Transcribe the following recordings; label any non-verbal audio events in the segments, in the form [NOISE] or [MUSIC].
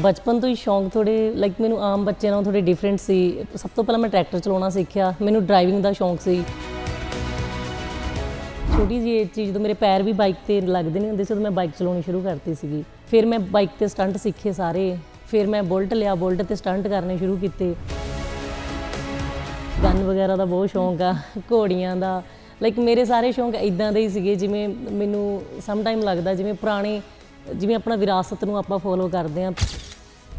ਬਚਪਨ ਤੋਂ ਹੀ ਸ਼ੌਂਕ ਥੋੜੇ ਲਾਈਕ ਮੈਨੂੰ ਆਮ ਬੱਚਿਆਂ ਨਾਲੋਂ ਥੋੜੇ ਡਿਫਰੈਂਟ ਸੀ। ਸਭ ਤੋਂ ਪਹਿਲਾਂ ਮੈਂ ਟਰੈਕਟਰ ਚਲਾਉਣਾ ਸਿੱਖਿਆ, ਮੈਨੂੰ ਡਰਾਈਵਿੰਗ ਦਾ ਸ਼ੌਂਕ ਸੀ। ਛੋਟੀ ਜਿਹੀ ਏਜ 'ਚ ਜਦੋਂ ਮੇਰੇ ਪੈਰ ਵੀ ਬਾਈਕ ਤੇ ਲੱਗਦੇ ਨਹੀਂ ਹੁੰਦੇ ਸੀ, ਉਦੋਂ ਮੈਂ ਬਾਈਕ ਚਲਾਉਣੀ ਸ਼ੁਰੂ ਕਰਤੀ ਸੀਗੀ। ਫਿਰ ਮੈਂ ਬਾਈਕ ਤੇ ਸਟੰਟ ਸਿੱਖੇ ਸਾਰੇ। ਫਿਰ ਮੈਂ ਬੁਲਟ ਲਿਆ ਬੁਲਟ ਤੇ ਸਟੰਟ ਕਰਨੇ ਸ਼ੁਰੂ ਕੀਤੇ। ਗਨ ਵਗੈਰਾ ਦਾ ਬਹੁਤ ਸ਼ੌਂਕ ਆ, ਘੋੜੀਆਂ ਦਾ। ਲਾਈਕ ਮੇਰੇ ਸਾਰੇ ਸ਼ੌਂਕ ਇਦਾਂ ਦੇ ਹੀ ਸੀਗੇ, ਜਿਵੇਂ ਮੈਨੂੰ ਸਮ ਟਾਈਮ ਲੱਗਦਾ, ਜਿਵੇਂ ਪੁਰਾਣੇ ਜਿਵੇਂ ਆਪਣਾ ਵਿਰਾਸਤ ਨੂੰ ਆਪਾਂ ਫੋਲੋ ਕਰਦੇ ਆ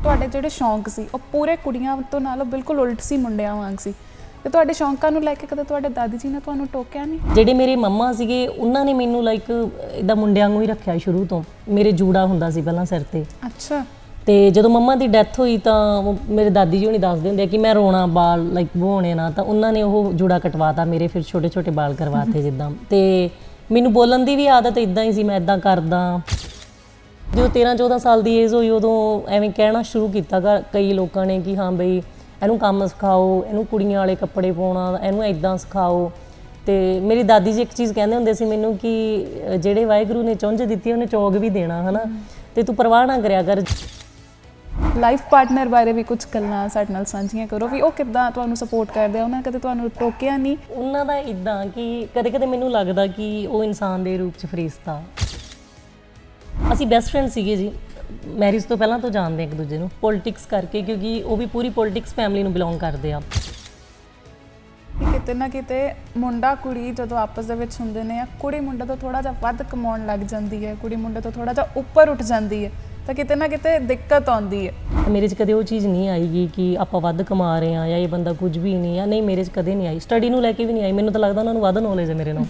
ਤੁਹਾਡੇ ਜਿਹੜੇ ਸ਼ੌਂਕ ਸੀ ਉਹ ਪੂਰੇ ਕੁੜੀਆਂ ਤੋਂ ਨਾਲੋਂ ਬਿਲਕੁਲ ਉਲਟ ਸੀ ਮੁੰਡਿਆਂ ਵਾਂਗ ਸੀ। ਤੇ ਤੁਹਾਡੇ ਸ਼ੌਂਕਾਂ ਨੂੰ ਲੈ ਕੇ ਕਦੇ ਤੁਹਾਡੇ ਦਾਦੀ ਜੀ ਨੇ ਤੁਹਾਨੂੰ ਟੋਕਿਆ ਨਹੀਂ? ਜਿਹੜੇ ਮੇਰੇ ਮੰਮਾ ਸੀਗੇ ਉਹਨਾਂ ਨੇ ਮੈਨੂੰ ਲਾਈਕ ਇਦਾਂ ਮੁੰਡਿਆਂ ਵਾਂਗੂ ਹੀ ਰੱਖਿਆ ਸ਼ੁਰੂ ਤੋਂ। ਮੇਰੇ ਜੂੜਾ ਹੁੰਦਾ ਸੀ ਪਹਿਲਾਂ ਸਿਰ ਤੇ। ਅੱਛਾ। ਤੇ ਜਦੋਂ ਮੰਮਾ ਦੀ ਡੈਥ ਹੋਈ ਤਾਂ ਉਹ ਮੇਰੇ ਦਾਦੀ ਜੀ ਹੁਣੀ ਦੱਸਦੇ ਹੁੰਦੇ ਆ ਕਿ ਮੈਂ ਰੋਣਾ ਬਾਲ ਲਾਈਕ ਬੋਣੇ ਨਾ ਤਾਂ ਉਹਨਾਂ ਨੇ ਉਹ ਜੂੜਾ ਕਟਵਾਤਾ ਮੇਰੇ ਫਿਰ ਛੋਟੇ ਛੋਟੇ ਬਾਲ ਕਰਵਾਤੇ ਜਿੱਦਾਂ। ਤੇ ਮੈਨੂੰ ਬੋਲਣ ਦੀ ਵੀ ਆਦਤ ਇਦਾਂ ਹੀ ਸੀ ਮੈਂ ਇਦਾਂ ਕਰਦਾ। ਜਦੋਂ 13 14 ਸਾਲ ਦੀ ਏਜ ਹੋਈ ਉਦੋਂ ਐਵੇਂ ਕਹਿਣਾ ਸ਼ੁਰੂ ਕੀਤਾ ਕਈ ਲੋਕਾਂ ਨੇ ਕਿ ਹਾਂ ਬਈ ਇਹਨੂੰ ਕੰਮ ਸਿਖਾਓ ਇਹਨੂੰ ਕੁੜੀਆਂ ਵਾਲੇ ਕੱਪੜੇ ਪਾਉਣਾ ਇਹਨੂੰ ਇਦਾਂ ਸਿਖਾਓ। ਤੇ ਮੇਰੀ ਦਾਦੀ ਜੀ ਇੱਕ ਚੀਜ਼ ਕਹਿੰਦੇ ਹੁੰਦੇ ਸੀ ਮੈਨੂੰ ਕਿ ਜਿਹੜੇ ਵਾਹਿਗੁਰੂ ਨੇ ਚੁੰਝ ਦਿੱਤੀ ਉਹਨੇ ਚੋਗ ਵੀ ਦੇਣਾ ਹਨਾ? ਤੇ ਤੂੰ ਪਰਵਾਹ ਨਾ ਕਰਿਆ ਕਰ। ਲਾਈਫ ਪਾਰਟਨਰ ਬਾਰੇ ਵੀ ਕੁਝ ਗੱਲਾਂ ਸਾਡੇ ਨਾਲ ਸਾਂਝੀਆਂ ਕਰੋ ਵੀ ਉਹ ਕਿੱਦਾਂ ਤੁਹਾਨੂੰ ਸਪੋਰਟ ਕਰਦੇ ਆ ਉਹਨਾਂ ਕਦੇ ਤੁਹਾਨੂੰ ਟੋਕਿਆ ਨਹੀਂ? ਉਹਨਾਂ ਦਾ ਇਦਾਂ ਕਿ ਕਦੇ-ਕਦੇ ਮੈਨੂੰ ਲੱਗਦਾ ਕਿ ਉਹ ਇਨਸਾਨ ਦੇ ਰੂਪ 'ਚ ਫਰਿਸ਼ਤਾ। ਅਸੀਂ ਬੈਸਟ ਫਰੈਂਡ ਸੀਗੇ ਜੀ। ਮੈਰਿਜ ਤੋਂ ਪਹਿਲਾਂ ਤੋਂ ਜਾਣਦੇ ਇੱਕ ਦੂਜੇ ਨੂੰ। ਪੋਲਿਟਿਕਸ ਕਰਕੇ ਕਿਉਂਕਿ ਉਹ ਵੀ ਪੂਰੀ ਪੋਲਿਟਿਕਸ ਫੈਮਿਲੀ ਨੂੰ ਬਿਲੋਂਗ ਕਰਦੇ ਆ। ਕਿ ਕਿਤੇ ਨਾ ਕਿਤੇ ਮੁੰਡਾ ਕੁੜੀ ਜਦੋਂ ਆਪਸ ਦੇ ਵਿੱਚ ਹੁੰਦੇ ਨੇ ਆ ਕੁੜੀ ਮੁੰਡੇ ਤੋਂ ਥੋੜਾ ਜਿਹਾ ਵੱਧ ਕਮਾਉਣ ਲੱਗ ਜਾਂਦੀ ਹੈ ਕੁੜੀ ਮੁੰਡੇ ਤੋਂ ਥੋੜਾ ਜਿਹਾ ਉੱਪਰ ਉੱਠ ਜਾਂਦੀ ਹੈ ਤਾਂ ਕਿਤੇ ਨਾ ਕਿਤੇ ਦਿੱਕਤ ਆਉਂਦੀ ਹੈ। ਮੇਰੇ 'ਚ ਕਦੇ ਉਹ ਚੀਜ਼ ਨਹੀਂ ਆਈਗੀ ਕਿ ਆਪਾਂ ਵੱਧ ਕਮਾ ਰਹੇ ਆ ਜਾਂ ਇਹ ਬੰਦਾ ਕੁਝ ਵੀ ਨਹੀਂ ਆ ਨਹੀਂ ਮੇਰੇ 'ਚ ਕਦੇ ਨਹੀਂ ਆਈ। ਸਟੱਡੀ ਨੂੰ ਲੈ ਕੇ ਵੀ ਨਹੀਂ ਆਈ। ਮੈਨੂੰ ਤਾਂ ਲੱਗਦਾ ਉਹਨਾਂ ਨੂੰ ਵੱਧ ਨੌਲੇਜ ਹੈ ਮੇਰੇ ਨਾਲ।